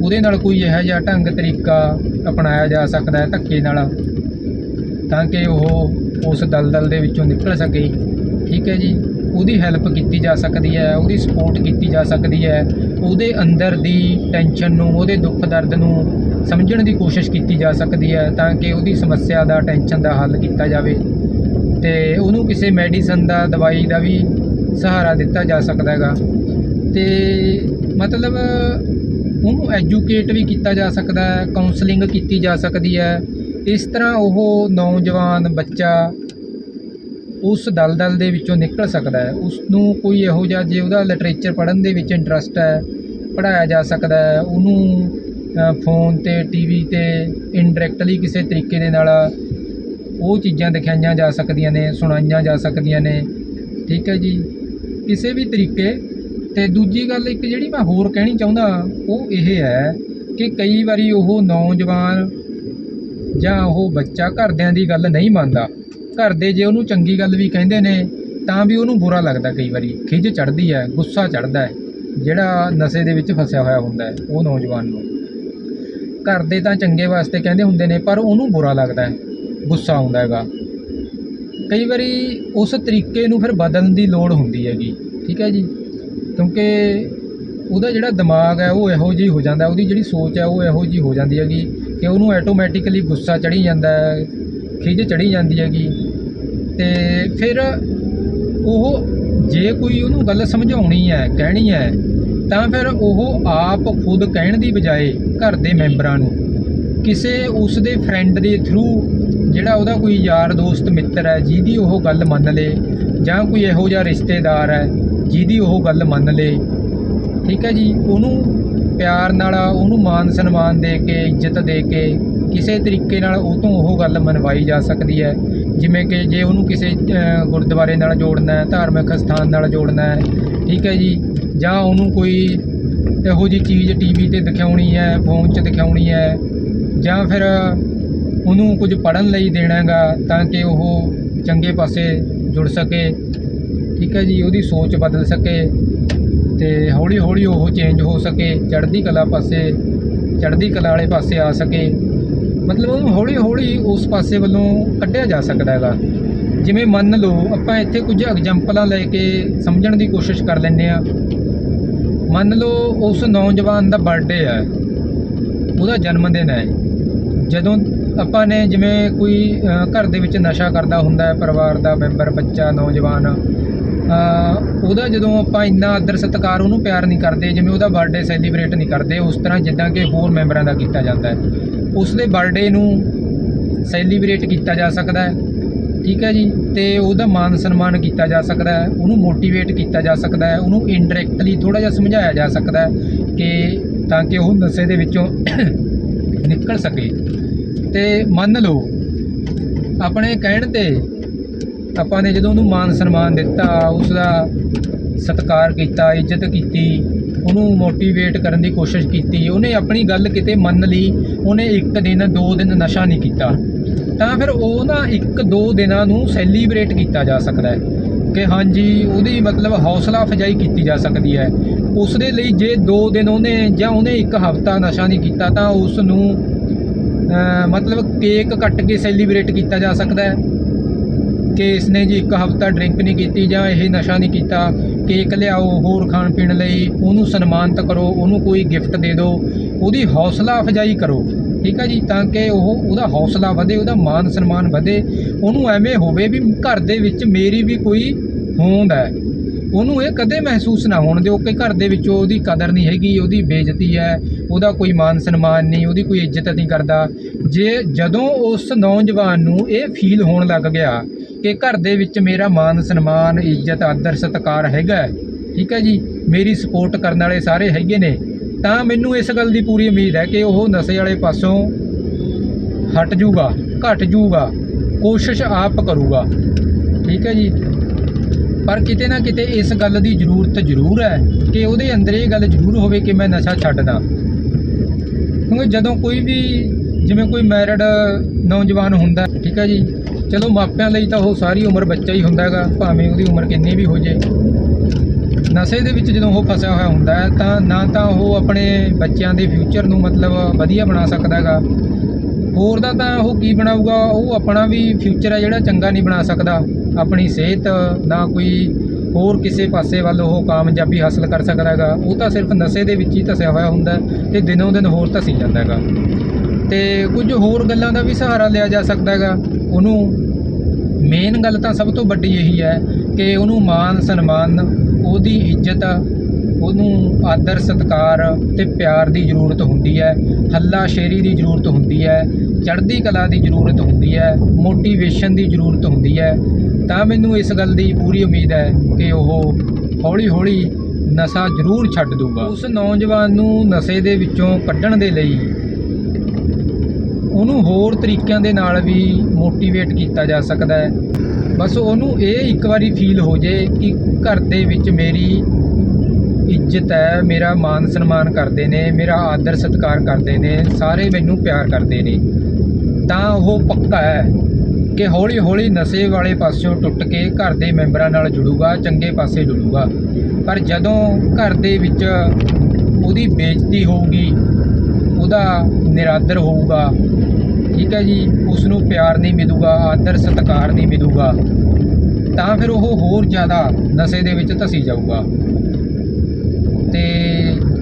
ਉਹਦੇ ਨਾਲ ਕੋਈ ਇਹੋ ਜਿਹਾ ਢੰਗ ਤਰੀਕਾ ਅਪਣਾਇਆ ਜਾ ਸਕਦਾ ਹੈ ਧੱਕੇ ਨਾਲ, ਤਾਂ ਕਿ ਉਹ ਉਸ ਦਲਦਲ ਦੇ ਵਿੱਚੋਂ ਨਿਕਲ ਸਕੇ। ਠੀਕ ਹੈ ਜੀ, ਉਹਦੀ ਹੈਲਪ ਕੀਤੀ ਜਾ ਸਕਦੀ ਹੈ, ਉਹਦੀ ਸਪੋਰਟ ਕੀਤੀ ਜਾ ਸਕਦੀ ਹੈ। ਉਹਦੇ ਅੰਦਰ ਦੀ ਟੈਨਸ਼ਨ ਨੂੰ, ਉਹਦੇ ਦੁੱਖ ਦਰਦ ਨੂੰ ਸਮਝਣ ਦੀ ਕੋਸ਼ਿਸ਼ ਕੀਤੀ ਜਾ ਸਕਦੀ ਹੈ, ਤਾਂ ਕਿ ਉਹਦੀ ਸਮੱਸਿਆ ਦਾ ਟੈਨਸ਼ਨ ਦਾ ਹੱਲ ਕੀਤਾ ਜਾਵੇ। ਤੇ ਉਹਨੂੰ ਕਿਸੇ ਮੈਡੀਸਨ ਦਾ, ਦਵਾਈ ਦਾ ਵੀ ਸਹਾਰਾ ਦਿੱਤਾ ਜਾ ਸਕਦਾ ਹੈਗਾ। ਤੇ ਮਤਲਬ ਉਹਨੂੰ ਐਜੂਕੇਟ ਵੀ ਕੀਤਾ ਜਾ ਸਕਦਾ ਹੈ ਕਾਉਂਸਲਿੰਗ ਕੀਤੀ ਜਾ ਸਕਦੀ ਹੈ। ਇਸ ਤਰ੍ਹਾਂ ਉਹ ਨੌਜਵਾਨ ਬੱਚਾ ਉਸ ਦਲਦਲ ਦੇ ਵਿੱਚੋਂ ਨਿਕਲ ਸਕਦਾ ਹੈ। ਉਸ ਨੂੰ ਕੋਈ ਇਹੋ ਜਿਹਾ, ਜੇ ਉਹਦਾ ਲਿਟਰੇਚਰ ਪੜ੍ਹਨ ਦੇ ਵਿੱਚ ਇੰਟਰਸਟ ਹੈ, ਪੜ੍ਹਾਇਆ ਜਾ ਸਕਦਾ ਹੈ, ਉਹਨੂੰ ਫੋਨ ਤੇ ਟੀਵੀ ਤੇ ਇਨਡਾਇਰੈਕਟਲੀ ਕਿਸੇ ਤਰੀਕੇ ਦੇ ਨਾਲ ਉਹ ਚੀਜ਼ਾਂ ਦਿਖਾਈਆਂ ਜਾ ਸਕਦੀਆਂ ਨੇ, ਸੁਣਾਈਆਂ ਜਾ ਸਕਦੀਆਂ ਨੇ। ਠੀਕ ਹੈ ਜੀ। ਕਿਸੇ ਵੀ ਤਰੀਕੇ ਤੇ ਦੂਜੀ ਗੱਲ ਇੱਕ ਜਿਹੜੀ ਮੈਂ ਹੋਰ ਕਹਿਣੀ ਚਾਹੁੰਦਾ, ਉਹ ਇਹ ਹੈ ਕਿ ਕਈ ਵਾਰੀ ਉਹ ਨੌਜਵਾਨ ਜਾਂ ਉਹ ਬੱਚਾ ਘਰਦਿਆਂ ਦੀ ਗੱਲ ਨਹੀਂ ਮੰਨਦਾ। ਘਰ ਦੇ ਜੇ ਉਹਨੂੰ ਚੰਗੀ ਗੱਲ ਵੀ ਕਹਿੰਦੇ ਨੇ, ਤਾਂ ਵੀ ਉਹਨੂੰ ਬੁਰਾ ਲੱਗਦਾ ਕਈ ਵਾਰੀ। ਖਿਝ ਚੜ੍ਹਦੀ ਹੈ, ਗੁੱਸਾ ਚੜ੍ਹਦਾ ਹੈ, ਜਿਹੜਾ ਨਸ਼ੇ ਦੇ ਵਿੱਚ ਫਸਿਆ ਹੋਇਆ ਹੁੰਦਾ ਹੈ, ਉਹ ਨੌਜਵਾਨ ਨੂੰ। ਘਰ ਦੇ ਤਾਂ ਚੰਗੇ ਵਾਸਤੇ ਕਹਿੰਦੇ ਹੁੰਦੇ ਨੇ, ਪਰ ਉਹਨੂੰ ਬੁਰਾ ਲੱਗਦਾ ਹੈ। ਗੁੱਸਾ ਆਉਂਦਾ ਹੈਗਾ। ਕਈ ਵਾਰੀ ਉਸ ਤਰੀਕੇ ਨੂੰ ਫਿਰ ਬਦਲਣ ਦੀ ਲੋੜ ਹੁੰਦੀ ਹੈਗੀ, ਠੀਕ ਹੈ ਜੀ? ਕਿਉਂਕਿ ਉਹਦਾ ਜਿਹੜਾ ਦਿਮਾਗ ਹੈ, ਉਹ ਇਹੋ ਜਿਹੀ ਹੋ ਜਾਂਦਾ, ਉਹਦੀ ਜਿਹੜੀ ਸੋਚ ਹੈ, ਉਹ ਇਹੋ ਜਿਹੀ ਹੋ ਜਾਂਦੀ ਹੈਗੀ ਕਿ ਉਹਨੂੰ ਆਟੋਮੈਟਿਕਲੀ ਗੁੱਸਾ ਚੜੀ ਜਾਂਦਾ ਹੈ, ਖਿਝ ਚੜੀ ਜਾਂਦੀ ਹੈਗੀ। ਤੇ ਫਿਰ ਉਹ ਜੇ ਕੋਈ ਉਹਨੂੰ ਗੱਲ ਸਮਝਾਉਣੀ ਹੈ, ਕਹਿਣੀ ਹੈ, ਤਾਂ ਫਿਰ ਉਹ ਆਪ ਖੁਦ ਕਹਿਣ ਦੀ ਬਜਾਏ ਘਰ ਦੇ ਮੈਂਬਰਾਂ ਨੂੰ, ਕਿਸੇ ਉਸ ਦੇ ਫਰੈਂਡ ਦੇ ਥਰੂ ਜਿਹੜਾ ਉਹਦਾ ਕੋਈ ਯਾਰ ਦੋਸਤ, ਮਿੱਤਰ ਹੈ, ਜਿਹਦੀ ਉਹ ਗੱਲ ਮੰਨ ਲੇ ਜਾਂ ਕੋਈ ਇਹੋ ਜਿਹਾ ਰਿਸ਼ਤੇਦਾਰ ਹੈ, ਜਿਹਦੀ ਉਹ ਗੱਲ ਮੰਨ ਲੇ। ਠੀਕ ਹੈ ਜੀ? ਉਹਨੂੰ ਪਿਆਰ ਨਾਲ, ਉਹਨੂੰ ਮਾਨ ਸਨਮਾਨ ਦੇ ਕੇ, ਇੱਜ਼ਤ ਦੇ ਕੇ ਕਿਸੇ ਤਰੀਕੇ ਨਾਲ ਉਹ ਤੋਂ ਉਹ ਗੱਲ ਮਨਵਾਈ ਜਾ ਸਕਦੀ ਹੈ। ਜਿਵੇਂ ਕਿ ਜੇ ਉਹਨੂੰ ਕਿਸੇ ਗੁਰਦੁਆਰੇ ਨਾਲ ਜੋੜਨਾ ਹੈ, ਧਾਰਮਿਕ ਸਥਾਨ ਨਾਲ ਜੋੜਨਾ ਹੈ, ਠੀਕ ਹੈ ਜੀ? ਜਾਂ ਉਹਨੂੰ ਕੋਈ ਇਹੋ ਜਿਹੀ ਚੀਜ਼ ਟੀਵੀ ਤੇ ਦਿਖਾਉਣੀ ਹੈ ਫੋਨ 'ਚ ਦਿਖਾਉਣੀ ਹੈ, ਜਾਂ ਫਿਰ ਉਹਨੂੰ ਕੁਝ ਪੜ੍ਹਨ ਲਈ ਦੇਣਾ ਹੈਗਾ ਤਾਂ ਕਿ ਉਹ ਚੰਗੇ ਪਾਸੇ ਜੁੜ ਸਕੇ। ਠੀਕ ਹੈ ਜੀ, ਉਹਦੀ ਸੋਚ ਬਦਲ ਸਕੇ ਤੇ ਹੌਲੀ ਹੌਲੀ ਉਹ ਚੇਂਜ ਹੋ ਸਕੇ, ਚੜ੍ਹਦੀ ਕਲਾ ਪਾਸੇ, ਚੜ੍ਹਦੀ ਕਲਾ ਵਾਲੇ ਪਾਸੇ ਆ ਸਕੇ। ਮਤਲਬ ਉਹਨੂੰ ਹੌਲੀ ਹੌਲੀ ਉਸ ਪਾਸੇ ਵੱਲੋਂ ਕੱਢਿਆ ਜਾ ਸਕਦਾ ਹੈਗਾ। ਜਿਵੇਂ ਮੰਨ ਲਓ, ਆਪਾਂ ਇੱਥੇ ਕੁਝ ਐਗਜ਼ਾਮਪਲਾਂ ਲੈ ਕੇ ਸਮਝਣ ਦੀ ਕੋਸ਼ਿਸ਼ ਕਰ ਲੈਂਦੇ ਆ ਮੰਨ ਲਓ, ਉਸ ਨੌਜਵਾਨ ਦਾ ਬਰਥਡੇ ਹੈ। ਉਹਦਾ ਜਨਮ ਦਿਨ ਹੈ। ਜਦੋਂ ਆਪਾਂ ਨੇ ਜਿਵੇਂ ਕੋਈ ਘਰ ਦੇ ਵਿੱਚ ਨਸ਼ਾ ਕਰਦਾ ਹੁੰਦਾ ਹੈ, ਪਰਿਵਾਰ ਦਾ ਮੈਂਬਰ, ਬੱਚਾ, ਨੌਜਵਾਨ ਉਹਦਾ ਜਦੋਂ ਆਪਾਂ ਇੰਨਾ ਆਦਰ ਸਤਿਕਾਰ ਉਹਨੂੰ ਪਿਆਰ ਨਹੀਂ ਕਰਦੇ, ਜਿਵੇਂ ਉਹਦਾ ਬਰਥਡੇ ਸੈਲੀਬ੍ਰੇਟ ਨਹੀਂ ਕਰਦੇ, ਉਸ ਤਰ੍ਹਾਂ ਜਿੱਦਾਂ ਕਿ ਹੋਰ ਮੈਂਬਰਾਂ ਦਾ ਕੀਤਾ ਜਾਂਦਾ ਹੈ। ਉਸ ਦੇ ਬਰਥਡੇ ਨੂੰ ਸੈਲੀਬ੍ਰੇਟ ਕੀਤਾ ਜਾ ਸਕਦਾ ਹੈ, ਠੀਕ ਹੈ ਜੀ? ਤੇ ਉਹਦਾ ਮਾਨ ਸਨਮਾਨ ਕੀਤਾ ਜਾ ਸਕਦਾ ਹੈ, ਉਹਨੂੰ ਮੋਟੀਵੇਟ ਕੀਤਾ ਜਾ ਸਕਦਾ ਹੈ, ਉਹਨੂੰ ਇਨਡਾਇਰੈਕਟਲੀ ਥੋੜਾ ਜਿਹਾ ਸਮਝਾਇਆ ਜਾ ਸਕਦਾ ਹੈ ਕਿ ਤਾਂ ਕਿ ਉਹ ਨਸ਼ੇ ਦੇ ਵਿੱਚੋਂ ਨਿਕਲ ਸਕੇ। ਤੇ ਮੰਨ ਲਓ, ਆਪਣੇ ਕਹਿਣ ਤੇ ਆਪਾਂ ਨੇ ਜਦੋਂ ਉਹਨੂੰ ਮਾਨ ਸਨਮਾਨ ਦਿੱਤਾ ਉਸ ਦਾ ਸਤਿਕਾਰ ਕੀਤਾ, ਇੱਜ਼ਤ ਕੀਤੀ, ਉਹਨੂੰ ਮੋਟੀਵੇਟ ਕਰਨ ਦੀ ਕੋਸ਼ਿਸ਼ ਕੀਤੀ, ਉਹਨੇ ਆਪਣੀ ਗੱਲ ਕਿਤੇ ਮੰਨ ਲਈ, ਉਹਨੇ ਇੱਕ ਦਿਨ, ਦੋ ਦਿਨ ਨਸ਼ਾ ਨਹੀਂ ਕੀਤਾ, ਤਾਂ ਫਿਰ ਉਹ ਨਾ ਇੱਕ ਦੋ ਦਿਨਾਂ ਨੂੰ ਸੈਲੀਬ੍ਰੇਟ ਕੀਤਾ ਜਾ ਸਕਦਾ ਹੈ ਕਿ ਹਾਂਜੀ, ਉਹਦੀ ਮਤਲਬ ਹੌਸਲਾ ਅਫਜਾਈ ਕੀਤੀ ਜਾ ਸਕਦੀ ਹੈ। ਉਸ ਦੇ ਲਈ ਜੇ ਦੋ ਦਿਨ ਉਹਨੇ ਜਾਂ ਉਹਨੇ ਇੱਕ ਹਫ਼ਤਾ ਨਸ਼ਾ ਨਹੀਂ ਕੀਤਾ, ਤਾਂ ਉਸ ਨੂੰ ਮਤਲਬ ਕੇਕ ਕੱਟ ਕੇ ਸੈਲੀਬ੍ਰੇਟ ਕੀਤਾ ਜਾ ਸਕਦਾ ਹੈ। ਕਿ ਇਸਨੇ ਜੀ ਇੱਕ ਹਫ਼ਤਾ ਡਰਿੰਕ ਨਹੀਂ ਕੀਤੀ ਜਾਂ ਇਹ ਨਸ਼ਾ ਨਹੀਂ ਕੀਤਾ, ਕੇਕ ਲਿਆਓ, ਹੋਰ ਖਾਣ ਪੀਣ ਲਈ ਉਹਨੂੰ ਸਨਮਾਨਿਤ ਕਰੋ, ਉਹਨੂੰ ਕੋਈ ਗਿਫਟ ਦੇ ਦਿਓ, ਉਹਦੀ ਹੌਸਲਾ ਅਫਜਾਈ ਕਰੋ, ਠੀਕ ਹੈ ਜੀ? ਤਾਂ ਕਿ ਉਹ ਉਹਦਾ ਹੌਸਲਾ ਵਧੇ, ਉਹਦਾ ਮਾਨ ਸਨਮਾਨ ਵਧੇ, ਉਹਨੂੰ ਐਵੇਂ ਹੋਵੇ ਵੀ ਘਰ ਦੇ ਵਿੱਚ ਮੇਰੀ ਵੀ ਕੋਈ ਹੋਂਦ ਹੈ। ਉਹਨੂੰ ਇਹ ਕਦੇ ਮਹਿਸੂਸ ਨਾ ਹੋਣ ਦਿਓ ਕਿ ਘਰ ਦੇ ਵਿੱਚ ਉਹਦੀ ਕਦਰ ਨਹੀਂ ਹੈਗੀ, ਉਹਦੀ ਬੇਇੱਜ਼ਤੀ ਹੈ, ਉਹਦਾ ਕੋਈ ਮਾਨ ਸਨਮਾਨ ਨਹੀਂ, ਉਹਦੀ ਕੋਈ ਇੱਜ਼ਤ ਨਹੀਂ ਕਰਦਾ। ਜੇ ਜਦੋਂ ਉਸ ਨੌਜਵਾਨ ਨੂੰ ਇਹ ਫੀਲ ਹੋਣ ਲੱਗ ਗਿਆ ਕਿ ਘਰ ਦੇ ਵਿੱਚ ਮੇਰਾ ਮਾਨ ਸਨਮਾਨ, ਇੱਜ਼ਤ, ਆਦਰ, ਸਤਿਕਾਰ ਹੈਗਾ ਠੀਕ ਹੈ ਜੀ, ਮੇਰੀ ਸਪੋਰਟ ਕਰਨ ਵਾਲੇ ਸਾਰੇ ਹੈਗੇ ਨੇ, ਤਾਂ ਮੈਨੂੰ ਇਸ ਗੱਲ ਦੀ ਪੂਰੀ ਉਮੀਦ ਹੈ ਕਿ ਉਹ ਨਸ਼ੇ ਵਾਲੇ ਪਾਸੋਂ ਹਟ ਜੂਗਾ ਘਟ ਜੂਗਾ ਕੋਸ਼ਿਸ਼ ਆਪ ਕਰੂਗਾ, ਠੀਕ ਹੈ ਜੀ। ਪਰ ਕਿਤੇ ਨਾ ਕਿਤੇ ਇਸ ਗੱਲ ਦੀ ਜ਼ਰੂਰਤ ਜ਼ਰੂਰ ਹੈ ਕਿ ਉਹਦੇ ਅੰਦਰ ਇਹ ਗੱਲ ਜ਼ਰੂਰ ਹੋਵੇ ਕਿ ਮੈਂ ਨਸ਼ਾ ਛੱਡਦਾ। ਕਿਉਂਕਿ ਜਦੋਂ ਕੋਈ ਵੀ, ਜਿਵੇਂ ਕੋਈ ਮੈਰਿਡ ਨੌਜਵਾਨ ਹੁੰਦਾ, ਠੀਕ ਹੈ ਜੀ, ਚਲੋ ਮਾਪਿਆਂ ਲਈ ਤਾਂ ਉਹ ਸਾਰੀ ਉਮਰ ਬੱਚਾ ਹੀ ਹੁੰਦਾ ਹੈਗਾ, ਭਾਵੇਂ ਉਹਦੀ ਉਮਰ ਕਿੰਨੀ ਵੀ ਹੋ ਜੇ। ਨਸ਼ੇ ਦੇ ਵਿੱਚ ਜਦੋਂ ਉਹ ਫਸਿਆ ਹੋਇਆ ਹੁੰਦਾ ਹੈ, ਤਾਂ ਨਾ ਤਾਂ ਉਹ ਆਪਣੇ ਬੱਚਿਆਂ ਦੇ ਫਿਊਚਰ ਨੂੰ ਮਤਲਬ ਵਧੀਆ ਬਣਾ ਸਕਦਾ ਹੈਗਾ। ਹੋਰ ਦਾ ਤਾਂ ਉਹ ਕੀ ਬਣਾਊਗਾ, ਉਹ ਆਪਣਾ ਵੀ ਫਿਊਚਰ ਹੈ ਜਿਹੜਾ ਚੰਗਾ ਨਹੀਂ ਬਣਾ ਸਕਦਾ। ਆਪਣੀ ਸਿਹਤ ਨਾ ਕੋਈ ਹੋਰ ਕਿਸੇ ਪਾਸੇ ਵੱਲ ਉਹ ਕਾਮਯਾਬੀ ਹਾਸਲ ਕਰ ਸਕਦਾ ਹੈਗਾ। ਉਹ ਤਾਂ ਸਿਰਫ ਨਸ਼ੇ ਦੇ ਵਿੱਚ ਹੀ ਧਸਿਆ ਹੋਇਆ ਹੁੰਦਾ ਹੈ ਤੇ ਦਿਨੋਂ ਦਿਨ ਹੋਰ ਧਸੀ ਜਾਂਦਾ ਹੈਗਾ। ਤੇ ਕੁਝ ਹੋਰ ਗੱਲਾਂ ਦਾ ਵੀ ਸਹਾਰਾ ਲਿਆ ਜਾ ਸਕਦਾ ਹੈਗਾ। ਉਹਨੂੰ ਮੇਨ ਗੱਲ ਤਾਂ ਸਭ ਤੋਂ ਵੱਡੀ ਇਹੀ ਹੈ ਕਿ ਉਹਨੂੰ ਮਾਨ ਸਨਮਾਨ, ਉਹਦੀ ਇੱਜ਼ਤ ਉਹਨੂੰ ਆਦਰ, ਸਤਿਕਾਰ ਤੇ ਪਿਆਰ ਦੀ ਜ਼ਰੂਰਤ ਹੁੰਦੀ ਹੈ। ਹੱਲਾ ਸ਼ੇਰੀ ਦੀ ਜ਼ਰੂਰਤ ਹੁੰਦੀ ਹੈ, ਚੜ੍ਹਦੀ ਕਲਾ ਦੀ ਜ਼ਰੂਰਤ ਹੁੰਦੀ ਹੈ, ਮੋਟੀਵੇਸ਼ਨ ਦੀ ਜ਼ਰੂਰਤ ਹੁੰਦੀ ਹੈ। ਤਾਂ ਮੈਨੂੰ ਇਸ ਗੱਲ ਦੀ ਪੂਰੀ ਉਮੀਦ ਹੈ ਕਿ ਉਹ ਹੌਲੀ ਹੌਲੀ ਨਸ਼ਾ ਜ਼ਰੂਰ ਛੱਡ ਦੂਗਾ। ਉਸ ਨੌਜਵਾਨ ਨੂੰ ਨਸ਼ੇ ਦੇ ਵਿੱਚੋਂ ਕੱਢਣ ਦੇ ਲਈ ਉਹਨੂੰ ਹੋਰ ਤਰੀਕਿਆਂ ਦੇ ਨਾਲ ਵੀ ਮੋਟੀਵੇਟ ਕੀਤਾ ਜਾ ਸਕਦਾ ਹੈ। ਬਸ ਉਹਨੂੰ ਇਹ ਇੱਕ ਵਾਰੀ ਫੀਲ ਹੋ ਜੇ ਕਿ ਘਰ ਦੇ ਵਿੱਚ ਮੇਰੀ ਇੱਜ਼ਤ ਹੈ, ਮੇਰਾ ਮਾਨ ਸਨਮਾਨ ਕਰਦੇ ਨੇ, ਮੇਰਾ ਆਦਰ ਸਤਿਕਾਰ ਕਰਦੇ ਨੇ, ਸਾਰੇ ਮੈਨੂੰ ਪਿਆਰ ਕਰਦੇ ਨੇ। ਤਾਂ ਉਹ ਪੱਕਾ ਹੈ ਕਿ ਹੌਲੀ ਹੌਲੀ ਨਸ਼ੇ ਵਾਲੇ ਪਾਸਿਓਂ ਟੁੱਟ ਕੇ ਘਰ ਦੇ ਮੈਂਬਰਾਂ ਨਾਲ ਜੁੜੂਗਾ, ਚੰਗੇ ਪਾਸੇ ਜੁੜੂਗਾ। ਪਰ ਜਦੋਂ ਘਰ ਦੇ ਵਿੱਚ ਉਹਦੀ ਬੇਇੱਜ਼ਤੀ ਹੋਊਗੀ, ਉਹਦਾ ਨਿਰਾਦਰ ਹੋਊਗਾ, ਠੀਕ ਹੈ ਜੀ ਉਸ ਨੂੰ ਪਿਆਰ ਨਹੀਂ ਮਿਲੂਗਾ, ਆਦਰ ਸਤਿਕਾਰ ਨਹੀਂ ਮਿਲੂਗਾ, ਤਾਂ ਫਿਰ ਉਹ ਹੋਰ ਜ਼ਿਆਦਾ ਨਸ਼ੇ ਦੇ ਵਿੱਚ ਧਸੀ ਜਾਊਗਾ। ਤੇ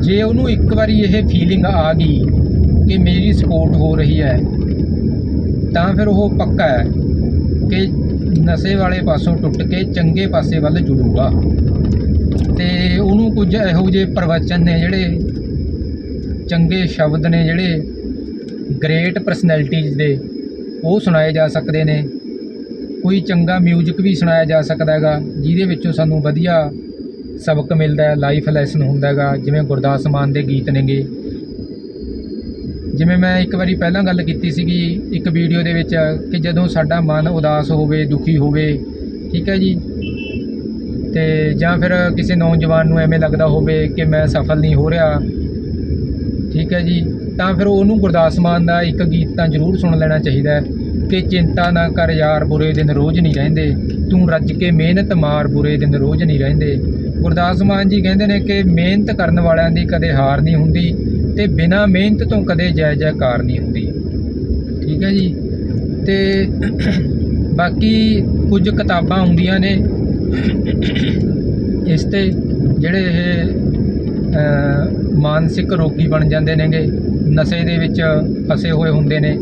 ਜੇ ਉਹਨੂੰ ਇੱਕ ਵਾਰੀ ਇਹ ਫੀਲਿੰਗ ਆ ਗਈ ਕਿ ਮੇਰੀ ਸਪੋਰਟ ਹੋ ਰਹੀ ਹੈ, ਤਾਂ ਫਿਰ ਉਹ ਪੱਕਾ ਹੈ ਕਿ ਨਸ਼ੇ ਵਾਲੇ ਪਾਸੋਂ ਟੁੱਟ ਕੇ ਚੰਗੇ ਪਾਸੇ ਵੱਲ ਜੁੜੂਗਾ। ਤੇ ਉਹਨੂੰ ਕੁਝ ਇਹੋ ਜਿਹੇ ਪ੍ਰਵਚਨ ਨੇ ਜਿਹੜੇ ਚੰਗੇ ਸ਼ਬਦ ਨੇ ਜਿਹੜੇ ਗ੍ਰੇਟ ਪਰਸਨੈਲਿਟੀਜ਼ ਦੇ, ਉਹ ਸੁਣਾਏ ਜਾ ਸਕਦੇ ਨੇ। ਕੋਈ ਚੰਗਾ ਮਿਊਜ਼ਿਕ ਵੀ ਸੁਣਾਇਆ ਜਾ ਸਕਦਾ ਹੈਗਾ, ਜਿਹਦੇ ਵਿੱਚੋਂ ਸਾਨੂੰ ਵਧੀਆ ਸਬਕ ਮਿਲਦਾ ਲਾਈਫ ਲੈਸਨ ਹੁੰਦਾ ਹੈਗਾ, ਜਿਵੇਂ ਗੁਰਦਾਸ ਮਾਨ ਦੇ ਗੀਤ ਨੇਗੇ। ਜਿਵੇਂ ਮੈਂ ਇੱਕ ਵਾਰੀ ਪਹਿਲਾਂ ਗੱਲ ਕੀਤੀ ਸੀਗੀ, ਇੱਕ ਵੀਡੀਓ ਦੇ ਵਿੱਚ, ਕਿ ਜਦੋਂ ਸਾਡਾ ਮਨ ਉਦਾਸ ਹੋਵੇ, ਦੁਖੀ ਹੋਵੇ, ਠੀਕ ਹੈ ਜੀ? ਤੇ ਜਾਂ ਫਿਰ ਕਿਸੇ ਨੌਜਵਾਨ ਨੂੰ ਐਵੇਂ ਲੱਗਦਾ ਹੋਵੇ ਕਿ ਮੈਂ ਸਫਲ ਨਹੀਂ ਹੋ ਰਿਹਾ, ਠੀਕ ਹੈ ਜੀ? ਤਾਂ ਫਿਰ ਉਹਨੂੰ ਗੁਰਦਾਸ ਮਾਨ ਦਾ ਇੱਕ ਗੀਤ ਤਾਂ ਜ਼ਰੂਰ ਸੁਣ ਲੈਣਾ ਚਾਹੀਦਾ ਹੈ। ਕਿ ਚਿੰਤਾ ਨਾ ਕਰ ਯਾਰ, ਬੁਰੇ ਦਿਨ ਰੋਜ਼ ਨਹੀਂ ਰਹਿੰਦੇ। ਤੂੰ ਰੱਜ ਕੇ ਮਿਹਨਤ ਮਾਰ, ਬੁਰੇ ਦਿਨ ਰੋਜ਼ ਨਹੀਂ ਰਹਿੰਦੇ। ਗੁਰਦਾਸ ਮਾਨ ਜੀ ਕਹਿੰਦੇ ਨੇ ਕਿ ਮਿਹਨਤ ਕਰਨ ਵਾਲਿਆਂ ਦੀ ਕਦੇ ਹਾਰ ਨਹੀਂ ਹੁੰਦੀ ਤੇ ਬਿਨਾਂ ਮਿਹਨਤ ਤੋਂ ਕਦੇ ਜੈ ਜੈਕਾਰ ਨਹੀਂ ਹੁੰਦੀ। ਠੀਕ ਹੈ ਜੀ? ਤੇ ਬਾਕੀ ਕੁਝ ਕਿਤਾਬਾਂ ਹੁੰਦੀਆਂ ਨੇ ਇਸ ਤੇ, ਜਿਹੜੇ ਇਹ ਮਾਨਸਿਕ ਰੋਗੀ ਬਣ ਜਾਂਦੇ ਨੇਗੇ। ਨਸ਼ੇ ਦੇ ਵਿੱਚ ਫਸੇ ਹੋਏ ਹੁੰਦੇ ਨੇ।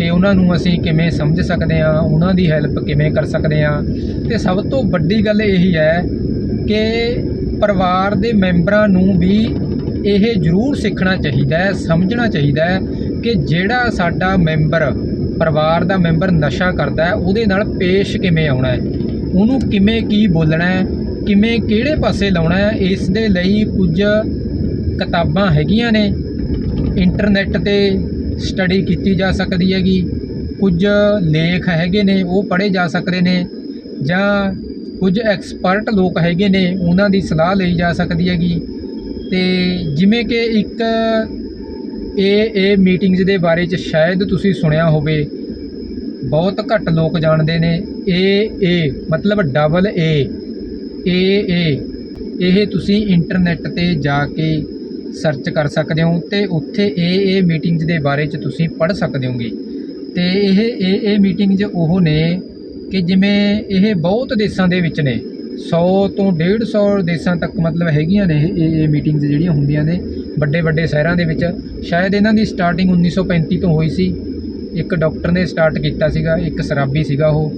ਕਿ ਉਹਨਾਂ ਨੂੰ ਅਸੀਂ ਕਿਵੇਂ ਸਮਝ ਸਕਦੇ ਹਾਂ, ਉਹਨਾਂ ਦੀ ਹੈਲਪ ਕਿਵੇਂ ਕਰ ਸਕਦੇ ਹਾਂ। ਤੇ ਸਭ ਤੋਂ ਵੱਡੀ ਗੱਲ ਇਹੀ ਹੈ ਕਿ ਪਰਿਵਾਰ ਦੇ ਮੈਂਬਰਾਂ ਨੂੰ ਵੀ ਇਹ ਜ਼ਰੂਰ ਸਿੱਖਣਾ ਚਾਹੀਦਾ ਹੈ, ਸਮਝਣਾ ਚਾਹੀਦਾ ਹੈ ਕਿ ਜਿਹੜਾ ਸਾਡਾ ਮੈਂਬਰ, ਪਰਿਵਾਰ ਦਾ ਮੈਂਬਰ ਨਸ਼ਾ ਕਰਦਾ ਹੈ, ਉਹਦੇ ਨਾਲ ਪੇਸ਼ ਕਿਵੇਂ ਆਉਣਾ ਹੈ? ਉਹਨੂੰ ਕਿਵੇਂ ਕੀ ਬੋਲਣਾ ਹੈ? ਕਿਵੇਂ ਕਿਹੜੇ ਪਾਸੇ ਲਾਉਣਾ ਹੈ? ਇਸ ਦੇ ਲਈ ਕੁਝ ਕਿਤਾਬਾਂ ਹੈਗੀਆਂ ਨੇ। ਇੰਟਰਨੈਟ ਤੇ ਸਟੱਡੀ ਕੀਤੀ ਜਾ ਸਕਦੀ ਹੈਗੀ। ਕੁਝ ਲੇਖ ਹੈਗੇ ਨੇ, ਉਹ ਪੜ੍ਹੇ ਜਾ ਸਕਦੇ ਨੇ, ਜਾਂ ਕੁਝ ਐਕਸਪਰਟ ਲੋਕ ਹੈਗੇ ਨੇ, ਉਹਨਾਂ ਦੀ ਸਲਾਹ ਲਈ ਜਾ ਸਕਦੀ ਹੈਗੀ। ਤੇ ਜਿਵੇਂ ਕਿ ਇੱਕ ਇਹ ਇਹ ਮੀਟਿੰਗਸ ਦੇ ਬਾਰੇ ਚ ਸ਼ਾਇਦ ਤੁਸੀਂ ਸੁਣਿਆ ਹੋਵੇ, ਬਹੁਤ ਘੱਟ ਲੋਕ ਜਾਣਦੇ ਨੇ, ਏ ਏ ਮਤਲਬ ਡਬਲ ਏ ਏ ਏ। ਇਹ ਤੁਸੀਂ ਇੰਟਰਨੈਟ ਤੇ ਜਾ ਕੇ ਸਰਚ ਕਰ ਸਕਦੇ ਹੋ ਤੇ ਉੱਥੇ ਇਹ ਇਹ ਮੀਟਿੰਗਸ ਦੇ ਬਾਰੇ ਚ ਤੁਸੀਂ ਪੜ੍ਹ ਸਕਦੇ ਹੋਗੇ। ਤੇ ਇਹ ਏ ਏ ਮੀਟਿੰਗਸ ਉਹ ਨੇ ਕਿ ਜਿਵੇਂ ਇਹ ਬਹੁਤ ਦੇਸ਼ਾਂ ਦੇ ਵਿੱਚ ਨੇ 100 ਤੋਂ 150 ਦੇਸ਼ਾਂ ਤੱਕ ਮਤਲਬ ਹੈਗੀਆਂ ਨੇ ਇਹ ਇਹ ਮੀਟਿੰਗਸ ਜਿਹੜੀਆਂ ਹੁੰਦੀਆਂ ਨੇ ਵੱਡੇ ਵੱਡੇ ਸ਼ਹਿਰਾਂ ਦੇ ਵਿੱਚ। ਸ਼ਾਇਦ ਇਹਨਾਂ ਦੀ ਸਟਾਰਟਿੰਗ 1935 ਤੋਂ ਹੋਈ ਸੀ। ਇੱਕ ਡਾਕਟਰ ਨੇ ਸਟਾਰਟ ਕੀਤਾ ਸੀਗਾ, ਇੱਕ ਸ਼ਰਾਬੀ ਸੀਗਾ ਉਹ।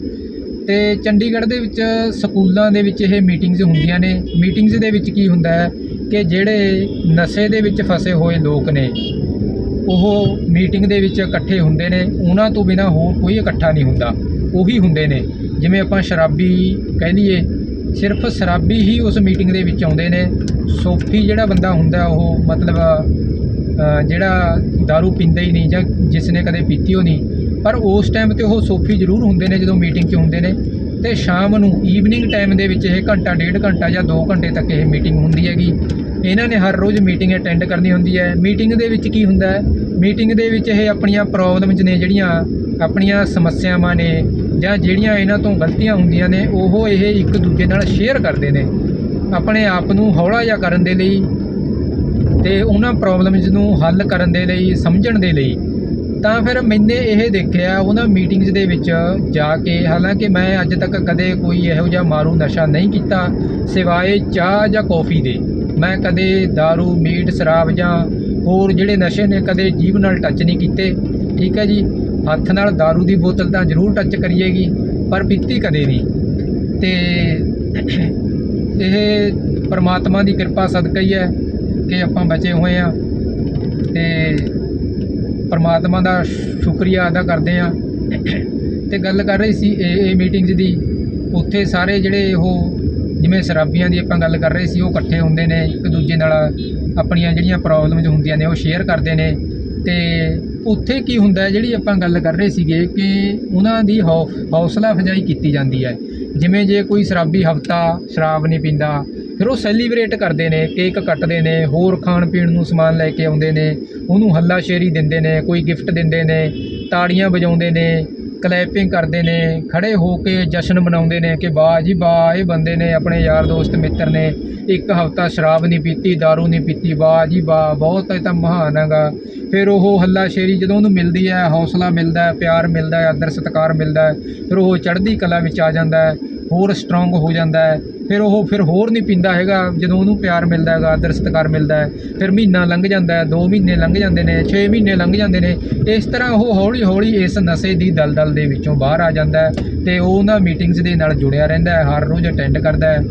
ਤੇ ਚੰਡੀਗੜ੍ਹ ਦੇ ਵਿੱਚ ਸਕੂਲਾਂ ਦੇ ਵਿੱਚ ਇਹ ਮੀਟਿੰਗਸ ਹੁੰਦੀਆਂ ਨੇ। ਮੀਟਿੰਗਸ ਦੇ ਵਿੱਚ ਕੀ ਹੁੰਦਾ ਹੈ ਕਿ ਜਿਹੜੇ ਨਸ਼ੇ ਦੇ ਵਿੱਚ ਫਸੇ ਹੋਏ ਲੋਕ ਨੇ, ਉਹ ਮੀਟਿੰਗ ਦੇ ਵਿੱਚ ਇਕੱਠੇ ਹੁੰਦੇ ਨੇ। ਉਹਨਾਂ ਤੋਂ ਬਿਨਾ ਹੋਰ ਕੋਈ ਇਕੱਠਾ ਨਹੀਂ ਹੁੰਦਾ। ਉਹੀ ਹੁੰਦੇ ਨੇ। ਜਿਵੇਂ ਆਪਾਂ ਸ਼ਰਾਬੀ ਕਹਿ ਲਈਏ, ਸਿਰਫ ਸ਼ਰਾਬੀ ਹੀ ਉਸ ਮੀਟਿੰਗ ਦੇ ਵਿੱਚ ਆਉਂਦੇ ਨੇ। ਸੋਫੀ ਜਿਹੜਾ ਬੰਦਾ ਹੁੰਦਾ, ਉਹ ਮਤਲਬ ਜਿਹੜਾ दारू ਪੀਂਦਾ ਹੀ ਨਹੀਂ ਜਾਂ ਜਿਸ ਨੇ ਕਦੇ ਪੀਤੀ ਹੋ ਨਹੀਂ। ਪਰ ਉਸ ਟਾਈਮ ਤੇ ਉਹ ਸੋਫੀ ਜ਼ਰੂਰ ਹੁੰਦੇ ਨੇ ਜਦੋਂ ਮੀਟਿੰਗ 'ਚ ਹੁੰਦੇ ਨੇ। ਤੇ ਸ਼ਾਮ ਨੂੰ ਈਵਨਿੰਗ ਟਾਈਮ ਦੇ ਵਿੱਚ ਇਹ ਘੰਟਾ, ਡੇਢ ਘੰਟਾ ਜਾਂ 2 ਘੰਟੇ ਤੱਕ ਇਹ ਮੀਟਿੰਗ ਹੁੰਦੀ ਹੈਗੀ। ਇਹਨਾਂ ਨੇ ਹਰ ਰੋਜ਼ ਮੀਟਿੰਗ ਅਟੈਂਡ ਕਰਨੀ ਹੁੰਦੀ ਹੈ। ਮੀਟਿੰਗ ਦੇ ਵਿੱਚ ਕੀ ਹੁੰਦਾ ਹੈ? ਮੀਟਿੰਗ ਦੇ ਵਿੱਚ ਇਹ ਆਪਣੀਆਂ ਪ੍ਰੋਬਲਮਸ ਨੇ ਜਿਹੜੀਆਂ ਆਪਣੀਆਂ ਸਮੱਸਿਆਵਾਂ ਨੇ ਜਾਂ ਜਿਹੜੀਆਂ ਇਹਨਾਂ ਤੋਂ ਗਲਤੀਆਂ ਹੁੰਦੀਆਂ ਨੇ, ਉਹ ਇਹ ਇੱਕ ਦੂਜੇ ਨਾਲ ਸ਼ੇਅਰ ਕਰਦੇ ਨੇ। ਆਪਣੇ ਆਪ ਨੂੰ ਹੌਲਾ ਜਿਹਾ ਕਰਨ ਦੇ ਲਈ ਤੇ ਉਹਨਾਂ ਪ੍ਰੋਬਲਮਸ ਨੂੰ ਹੱਲ ਕਰਨ ਦੇ ਲਈ, ਸਮਝਣ ਦੇ ਲਈ। ਤਾਂ ਫਿਰ ਮੈਨੇ ਇਹ ਦੇਖਿਆ ਉਹਨਾਂ ਮੀਟਿੰਗਸ ਦੇ ਵਿੱਚ ਜਾ ਕੇ ਹਾਲਾਂਕਿ ਮੈਂ ਅੱਜ ਤੱਕ ਕਦੇ ਕੋਈ ਇਹੋ ਜਿਹਾ ਮਾਰੂ ਨਸ਼ਾ ਨਹੀਂ ਕੀਤਾ ਸਿਵਾਏ ਚਾਹ ਜਾਂ ਕੌਫੀ ਦੇ ਮੈਂ ਕਦੇ दारू ਮੀਟ ਸ਼ਰਾਬ ਜਾਂ ਹੋਰ ਜਿਹੜੇ ਨਸ਼ੇ ਨੇ ਕਦੇ ਜੀਭ ਨਾਲ ਟੱਚ ਨਹੀਂ ਕੀਤੇ ਠੀਕ ਹੈ ਜੀ ਹੱਥ ਨਾਲ दारू ਦੀ ਬੋਤਲ ਤਾਂ ਜ਼ਰੂਰ ਟੱਚ ਕਰੀਏਗੀ ਪਰ ਪੀਤੀ ਕਦੇ ਨਹੀਂ ਤੇ ਇਹ ਪਰਮਾਤਮਾ ਦੀ ਕਿਰਪਾ ਸਦਕਾ ਹੀ ਹੈ ਕਿ ਆਪਾਂ ਬਚੇ ਹੋਏ ਆ ਤੇ ਪਰਮਾਤਮਾ ਦਾ ਸ਼ੁਕਰੀਆ ਅਦਾ ਕਰਦੇ ਆ ਤੇ ਗੱਲ ਕਰ ਰਹੀ ਸੀ ਇਹ ਇਹ ਮੀਟਿੰਗਸ ਦੀ। ਉੱਥੇ ਸਾਰੇ ਜਿਹੜੇ ਉਹ ਜਿਵੇਂ ਸ਼ਰਾਬੀਆਂ ਦੀ ਆਪਾਂ ਗੱਲ ਕਰ ਰਹੇ ਸੀ, ਉਹ ਇਕੱਠੇ ਹੁੰਦੇ ਨੇ, ਇੱਕ ਦੂਜੇ ਨਾਲ ਆਪਣੀਆਂ ਜਿਹੜੀਆਂ ਪ੍ਰੋਬਲਮਸ ਹੁੰਦੀਆਂ ਨੇ, ਉਹ ਸ਼ੇਅਰ ਕਰਦੇ ਨੇ। ਤੇ ਉੱਥੇ ਕੀ ਹੁੰਦਾ, ਜਿਹੜੀ ਆਪਾਂ ਗੱਲ ਕਰ ਰਹੇ ਸੀਗੇ ਕਿ ਉਹਨਾਂ ਦੀ ਹੌ- ਹੌਸਲਾ ਅਫਜ਼ਾਈ ਕੀਤੀ ਜਾਂਦੀ ਹੈ। ਜਿਵੇਂ ਜੇ ਕੋਈ ਸ਼ਰਾਬੀ ਹਫਤਾ ਸ਼ਰਾਬ ਨਹੀਂ ਪੀਂਦਾ, ਫਿਰ ਉਹ ਸੈਲੀਬ੍ਰੇਟ ਕਰਦੇ ਨੇ, ਕੇਕ ਕੱਟਦੇ ਨੇ, ਹੋਰ ਖਾਣ ਪੀਣ ਨੂੰ ਸਮਾਨ ਲੈ ਕੇ ਆਉਂਦੇ ਨੇ। ਉਹਨੂੰ ਹੱਲਾਸ਼ੇਰੀ ਦਿੰਦੇ ਨੇ, ਕੋਈ ਗਿਫਟ ਦਿੰਦੇ ਨੇ, ਤਾੜੀਆਂ ਵਜਾਉਂਦੇ ਨੇ, ਕਲੈਪਿੰਗ ਕਰਦੇ ਨੇ, ਖੜੇ ਹੋ ਕੇ ਜਸ਼ਨ ਮਨਾਉਂਦੇ ਨੇ ਕਿ ਵਾਹ ਜੀ ਵਾਹ, ਇਹ ਬੰਦੇ ਨੇ ਆਪਣੇ ਯਾਰ ਦੋਸਤ, ਮਿੱਤਰ ਨੇ ਇੱਕ ਹਫਤਾ ਸ਼ਰਾਬ ਨਹੀਂ ਪੀਤੀ, दारू ਨਹੀਂ ਪੀਤੀ, ਵਾਹ ਜੀ ਵਾਹ, ਬਹੁਤ ਇਹ ਤਾਂ ਮਹਾਨ ਹੈਗਾ। ਫਿਰ ਉਹ ਹੱਲਾਸ਼ੇਰੀ ਜਦੋਂ ਉਹਨੂੰ ਮਿਲਦੀ ਹੈ, ਹੌਸਲਾ ਮਿਲਦਾ ਹੈ, ਪਿਆਰ ਮਿਲਦਾ ਹੈ, ਆਦਰ ਸਤਿਕਾਰ ਮਿਲਦਾ ਹੈ, ਫਿਰ ਉਹ ਚੜ੍ਹਦੀ ਕਲਾ ਵਿੱਚ ਆ ਜਾਂਦਾ ਹੈ। ਹੋਰ ਸਟਰੋਂਗ ਹੋ ਜਾਂਦਾ ਹੈ। ਫਿਰ ਉਹ ਫਿਰ ਹੋਰ ਨਹੀਂ ਪੀਂਦਾ ਹੈਗਾ। ਜਦੋਂ ਉਹਨੂੰ ਪਿਆਰ ਮਿਲਦਾ ਹੈਗਾ, ਆਦਰ ਸਤਿਕਾਰ ਮਿਲਦਾ ਹੈ, ਫਿਰ ਮਹੀਨਾ ਲੰਘ ਜਾਂਦਾ ਹੈ 2 ਮਹੀਨੇ ਲੰਘ ਜਾਂਦੇ ਨੇ 6 ਮਹੀਨੇ ਲੰਘ ਜਾਂਦੇ ਨੇ। ਇਸ ਤਰ੍ਹਾਂ ਉਹ ਹੌਲੀ ਹੌਲੀ ਇਸ ਨਸ਼ੇ ਦੀ ਦਲਦਲ ਦੇ ਵਿੱਚੋਂ ਬਾਹਰ ਆ ਜਾਂਦਾ ਹੈ ਤੇ ਉਹ ਉਹਨਾਂ ਮੀਟਿੰਗਸ ਦੇ ਨਾਲ ਜੁੜਿਆ ਰਹਿੰਦਾ ਹੈ, ਹਰ ਰੋਜ਼ ਅਟੈਂਡ ਕਰਦਾ ਹੈ।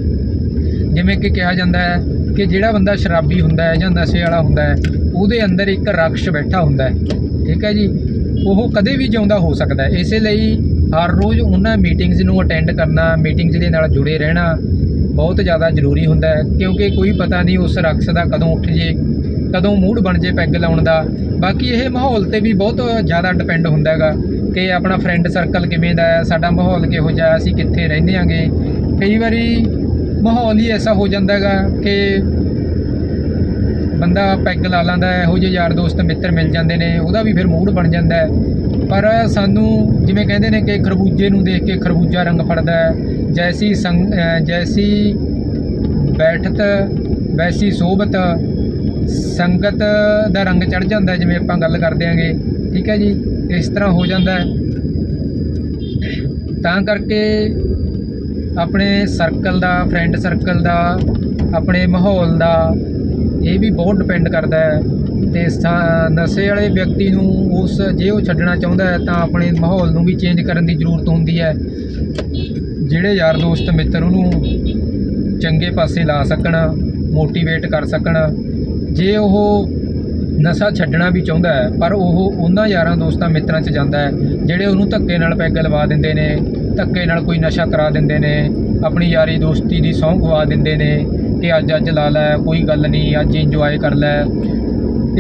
ਜਿਵੇਂ ਕਿ ਕਿਹਾ ਜਾਂਦਾ ਹੈ ਕਿ ਜਿਹੜਾ ਬੰਦਾ ਸ਼ਰਾਬੀ ਹੁੰਦਾ ਹੈ ਜਾਂ ਨਸ਼ੇ ਵਾਲਾ ਹੁੰਦਾ ਹੈ, ਉਹਦੇ ਅੰਦਰ ਇੱਕ ਰਾਖਸ਼ ਬੈਠਾ ਹੁੰਦਾ ਹੈ। ਠੀਕ ਹੈ ਜੀ? ਉਹ ਕਦੇ ਵੀ ਜਿਉਂਦਾ ਹੋ ਸਕਦਾ ਹੈ। ਇਸੇ ਲਈ ਹਰ ਰੋਜ਼ ਉਹਨਾਂ ਮੀਟਿੰਗਸ ਨੂੰ ਅਟੈਂਡ ਕਰਨਾ ਮੀਟਿੰਗਸ ਦੇ ਨਾਲ ਜੁੜੇ ਰਹਿਣਾ ਬਹੁਤ ਜ਼ਿਆਦਾ ਜ਼ਰੂਰੀ ਹੁੰਦਾ ਹੈ, ਕਿਉਂਕਿ ਕੋਈ ਪਤਾ ਨਹੀਂ ਉਸ ਰਕਸ ਦਾ ਕਦੋਂ ਉੱਠ ਜੇ, ਕਦੋਂ ਮੂਡ ਬਣ ਜੇ ਪੈਗ ਲਾਉਣ ਦਾ। ਬਾਕੀ ਇਹ ਮਾਹੌਲ ਤੇ ਵੀ ਬਹੁਤ ਜ਼ਿਆਦਾ ਡਿਪੈਂਡ ਹੁੰਦਾ ਹੈਗਾ ਕਿ ਆਪਣਾ ਫਰੈਂਡ ਸਰਕਲ ਕਿਵੇਂ ਦਾ ਹੈ, ਸਾਡਾ ਮਾਹੌਲ ਕਿਹੋ ਜਿਹਾ ਅਸੀਂ ਕਿੱਥੇ ਰਹਿੰਦੇ ਆਂਗੇ ਕਈ ਵਾਰੀ ਮਾਹੌਲ ਹੀ ਐਸਾ ਹੋ ਜਾਂਦਾ ਹੈਗਾ ਕਿ ਬੰਦਾ ਪੈਗ ਲਾ ਲੈਂਦਾ ਇਹੋ ਜਿਹੇ ਯਾਰ ਦੋਸਤ, ਮਿੱਤਰ ਮਿਲ ਜਾਂਦੇ ਨੇ, ਉਹਦਾ ਵੀ ਫਿਰ ਮੂਡ ਬਣ ਜਾਂਦਾ ਹੈ। ਪਰ ਸਾਨੂੰ ਜਿਵੇਂ ਕਹਿੰਦੇ ਨੇ ਕਿ ਖਰਬੂਜੇ ਨੂੰ ਦੇਖ ਕੇ ਖਰਬੂਜਾ ਰੰਗ ਫੜਦਾ ਹੈ। ਜੈਸੀ ਸੰਗ ਜੈਸੀ ਬੈਠਤ, ਵੈਸੀ ਸੋਬਤ ਸੰਗਤ ਦਾ ਰੰਗ ਚੜ ਜਾਂਦਾ ਜਿਵੇਂ ਆਪਾਂ ਗੱਲ ਕਰਦੇ ਆਂਗੇ ਠੀਕ ਹੈ ਜੀ, ਇਸ ਤਰ੍ਹਾਂ ਹੋ ਜਾਂਦਾ ਹੈ। ਤਾਂ ਕਰਕੇ ਆਪਣੇ ਸਰਕਲ ਦਾ ਫਰੈਂਡ ਸਰਕਲ ਦਾ, ਆਪਣੇ ਮਾਹੌਲ ਦਾ ਇਹ ਵੀ ਬਹੁਤ ਡਿਪੈਂਡ ਕਰਦਾ ਹੈ। ਤੇ ਸਥਾ- ਨਸ਼ੇ ਵਾਲੇ ਵਿਅਕਤੀ ਨੂੰ ਉਸ, ਜੇ ਉਹ ਛੱਡਣਾ ਚਾਹੁੰਦਾ ਹੈ ਤਾਂ ਆਪਣੇ ਮਾਹੌਲ ਨੂੰ ਵੀ ਚੇਂਜ ਕਰਨ ਦੀ ਜ਼ਰੂਰਤ ਹੁੰਦੀ ਹੈ। ਜਿਹੜੇ ਯਾਰ ਦੋਸਤ, ਮਿੱਤਰ ਉਹਨੂੰ ਚੰਗੇ ਪਾਸੇ ਲਾ ਸਕਣ ਮੋਟੀਵੇਟ ਕਰ ਸਕਣ, ਜੇ ਉਹ ਨਸ਼ਾ ਛੱਡਣਾ ਵੀ ਚਾਹੁੰਦਾ ਹੈ, ਪਰ ਉਹ ਉਹਨਾਂ ਯਾਰਾਂ ਦੋਸਤਾਂ, ਮਿੱਤਰਾਂ 'ਚ ਜਾਂਦਾ ਹੈ, ਜਿਹੜੇ ਉਹਨੂੰ ਧੱਕੇ ਨਾਲ ਪੈਗ ਲਵਾ ਦਿੰਦੇ ਨੇ, ਧੱਕੇ ਨਾਲ ਕੋਈ ਨਸ਼ਾ ਕਰਾ ਦਿੰਦੇ ਨੇ, ਆਪਣੀ ਯਾਰੀ ਦੋਸਤੀ ਦੀ ਸਹੁੰ ਖਵਾ ਦਿੰਦੇ ਨੇ ਕਿ ਅੱਜ ਅੱਜ ਲਾ ਲੈ, ਕੋਈ ਗੱਲ ਨਹੀਂ, ਅੱਜ ਇੰਜੋਏ ਕਰ ਲੈ।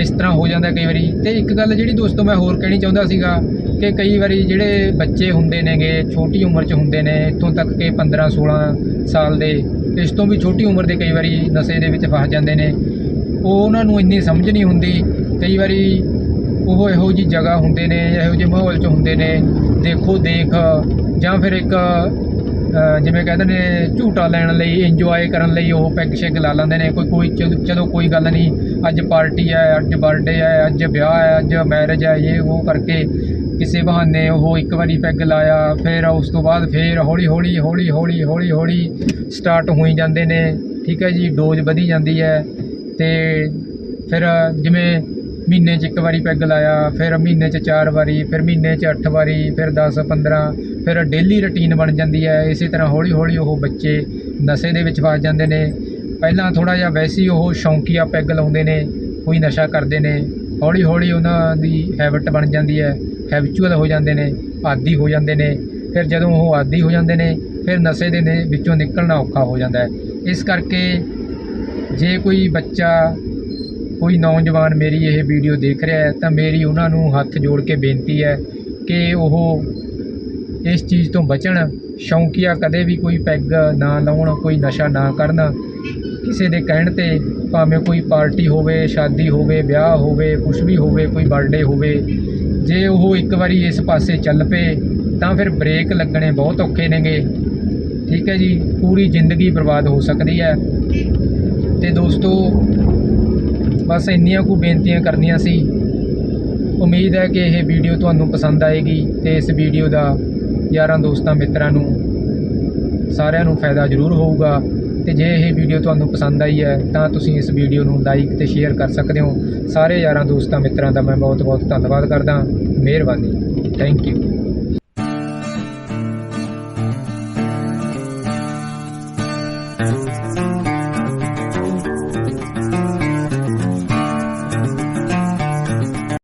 ਇਸ ਤਰ੍ਹਾਂ ਹੋ ਜਾਂਦਾ ਕਈ ਵਾਰੀ। ਤੇ ਇੱਕ ਗੱਲ ਜਿਹੜੀ ਦੋਸਤੋ ਮੈਂ ਹੋਰ ਕਹਿਣੀ ਚਾਹੁੰਦਾ ਸੀਗਾ ਕਿ ਕਈ ਵਾਰੀ ਜਿਹੜੇ ਬੱਚੇ ਹੁੰਦੇ ਨੇਗੇ, ਛੋਟੀ ਉਮਰ 'ਚ ਹੁੰਦੇ ਨੇ, ਇੱਥੋਂ ਤੱਕ ਕਿ 15 16 ਸਾਲ ਦੇ, ਇਸ ਤੋਂ ਵੀ ਛੋਟੀ ਉਮਰ ਦੇ ਕਈ ਵਾਰੀ ਨਸ਼ੇ ਦੇ ਵਿੱਚ ਫਸ ਜਾਂਦੇ ਨੇ। ਉਹ ਉਹਨਾਂ ਨੂੰ ਇੰਨੀ ਸਮਝ ਨਹੀਂ ਹੁੰਦੀ। ਕਈ ਵਾਰੀ ਉਹ ਇਹੋ ਜੀ ਜਗ੍ਹਾ ਹੁੰਦੇ ਨੇ, ਇਹੋ ਜਿਹੇ ਮਾਹੌਲ 'ਚ ਹੁੰਦੇ ਨੇ। ਦੇਖੋ, ਦੇਖ, ਜਾਂ ਫਿਰ ਇੱਕ ਜਿਵੇਂ ਕਹਿੰਦੇ ਨੇ ਝੂਟਾ ਲੈਣ ਲਈ ਇੰਜੋਏ ਕਰਨ ਲਈ ਉਹ ਪੈਗ ਸ਼ੈਗ ਲਾ ਲੈਂਦੇ ਨੇ। ਕੋਈ ਕੋਈ ਚਲੋ- ਕੋਈ ਗੱਲ ਨਹੀਂ, ਅੱਜ ਪਾਰਟੀ ਹੈ, ਅੱਜ ਬਰਥਡੇ ਹੈ, ਅੱਜ ਵਿਆਹ ਹੈ, ਅੱਜ ਮੈਰਿਜ ਹੈ ਇਹ ਉਹ ਕਰਕੇ ਕਿਸੇ ਬਹਾਨੇ ਉਹ ਇੱਕ ਵਾਰੀ ਪੈਗ ਲਾਇਆ, ਫਿਰ ਉਸ ਤੋਂ ਬਾਅਦ ਫਿਰ ਹੌਲੀ ਹੌਲੀ ਹੌਲੀ ਹੌਲੀ ਹੌਲੀ ਹੌਲੀ ਸਟਾਰਟ ਹੋਈ ਜਾਂਦੇ ਨੇ। ਠੀਕ ਹੈ ਜੀ ਡੋਜ਼ ਵਧੀ ਜਾਂਦੀ ਹੈ ਤੇ ਫਿਰ ਜਿਵੇਂ ਮਹੀਨੇ 'ਚ ਇੱਕ ਵਾਰੀ ਪੈਗ ਲਾਇਆ, ਫਿਰ ਮਹੀਨੇ 'ਚ ਚਾਰ ਵਾਰੀ, ਫਿਰ ਮਹੀਨੇ 'ਚ ਅੱਠ ਵਾਰੀ, ਫਿਰ 10 15 ਫਿਰ ਡੇਲੀ ਰੁਟੀਨ ਬਣ ਜਾਂਦੀ ਹੈ, ਇਸੇ ਤਰ੍ਹਾਂ ਹੌਲੀ ਹੌਲੀ ਉਹ ਬੱਚੇ ਨਸ਼ੇ ਦੇ ਵਿੱਚ ਫਸ ਜਾਂਦੇ ਨੇ। ਪਹਿਲਾਂ ਥੋੜਾ ਜਿਹਾ ਵੈਸੇ ਹੀ ਉਹ ਸ਼ੌਂਕੀਆ ਪੈਗ ਲਾਉਂਦੇ ਨੇ, ਕੋਈ ਨਸ਼ਾ ਕਰਦੇ ਨੇ। ਹੌਲੀ ਹੌਲੀ ਉਹਨਾਂ ਦੀ ਹੈਬਿਟ ਬਣ ਜਾਂਦੀ ਹੈ ਹੈਬਿਚੁਅਲ ਹੋ ਜਾਂਦੇ ਨੇ, ਆਦੀ ਹੋ ਜਾਂਦੇ ਨੇ। ਫਿਰ ਜਦੋਂ ਉਹ ਆਦੀ ਹੋ ਜਾਂਦੇ ਨੇ, ਫਿਰ ਨਸ਼ੇ ਦੇ ਨੇ ਵਿੱਚੋਂ ਨਿਕਲਣਾ ਔਖਾ ਹੋ ਜਾਂਦਾ ਹੈ। ਇਸ ਕਰਕੇ ਜੇ ਕੋਈ ਬੱਚਾ, ਕੋਈ ਨੌਜਵਾਨ ਮੇਰੀ ਇਹ ਵੀਡੀਓ ਦੇਖ ਰਿਹਾ ਹੈ, ਤਾਂ ਮੇਰੀ ਉਹਨਾਂ ਨੂੰ ਹੱਥ ਜੋੜ ਕੇ ਬੇਨਤੀ ਹੈ ਕਿ ਉਹ ਇਸ ਚੀਜ਼ ਤੋਂ ਬਚਣ, ਸ਼ੌਂਕੀਆ ਕਦੇ ਵੀ ਕੋਈ ਪੈਗ ਨਾ ਲਾਉਣ, ਕੋਈ ਨਸ਼ਾ ਨਾ ਕਰਨ। ਕਿਸੇ ਦੇ ਕਹਿਣ ਤੇ ਭਾਵੇਂ ਕੋਈ ਪਾਰਟੀ ਹੋਵੇ, ਸ਼ਾਦੀ ਹੋਵੇ, ਵਿਆਹ ਹੋਵੇ ਕੁਝ ਵੀ ਹੋਵੇ, ਕੋਈ ਬਰਥਡੇ ਹੋਵੇ, ਜੇ ਉਹ ਇੱਕ ਵਾਰੀ ਇਸ ਪਾਸੇ ਚੱਲ ਪਏ, ਤਾਂ ਫਿਰ ਬ੍ਰੇਕ ਲੱਗਣੇ ਬਹੁਤ ਔਖੇ ਨੇਗੇ। ਠੀਕ ਹੈ ਜੀ, ਪੂਰੀ ਜ਼ਿੰਦਗੀ ਬਰਬਾਦ ਹੋ ਸਕਦੀ ਹੈ। ਤੇ ਦੋਸਤੋ, ਬਸ ਇੰਨੀਆਂ ਕੁ ਬੇਨਤੀਆਂ ਕਰਨੀਆਂ ਸੀ। ਉਮੀਦ ਹੈ ਕਿ ਇਹ ਵੀਡੀਓ ਤੁਹਾਨੂੰ ਪਸੰਦ ਆਏਗੀ ਤੇ ਇਸ ਵੀਡੀਓ ਦਾ ਯਾਰਾਂ ਦੋਸਤਾਂ, ਮਿੱਤਰਾਂ ਨੂੰ ਸਾਰਿਆਂ ਨੂੰ ਫਾਇਦਾ ਜ਼ਰੂਰ ਹੋਊਗਾ। ਤੇ ਜੇ ਇਹ ਵੀਡੀਓ ਤੁਹਾਨੂੰ ਪਸੰਦ ਆਈ ਹੈ, ਤਾਂ ਤੁਸੀਂ ਇਸ ਵੀਡੀਓ ਨੂੰ ਲਾਈਕ ਤੇ ਸ਼ੇਅਰ ਕਰ ਸਕਦੇ ਹੋ। ਸਾਰੇ ਯਾਰਾਂ, ਦੋਸਤਾਂ, ਮਿੱਤਰਾਂ ਦਾ ਮੈਂ ਬਹੁਤ ਬਹੁਤ ਧੰਨਵਾਦ ਕਰਦਾ। ਮਿਹਰਬਾਨੀ। Thank you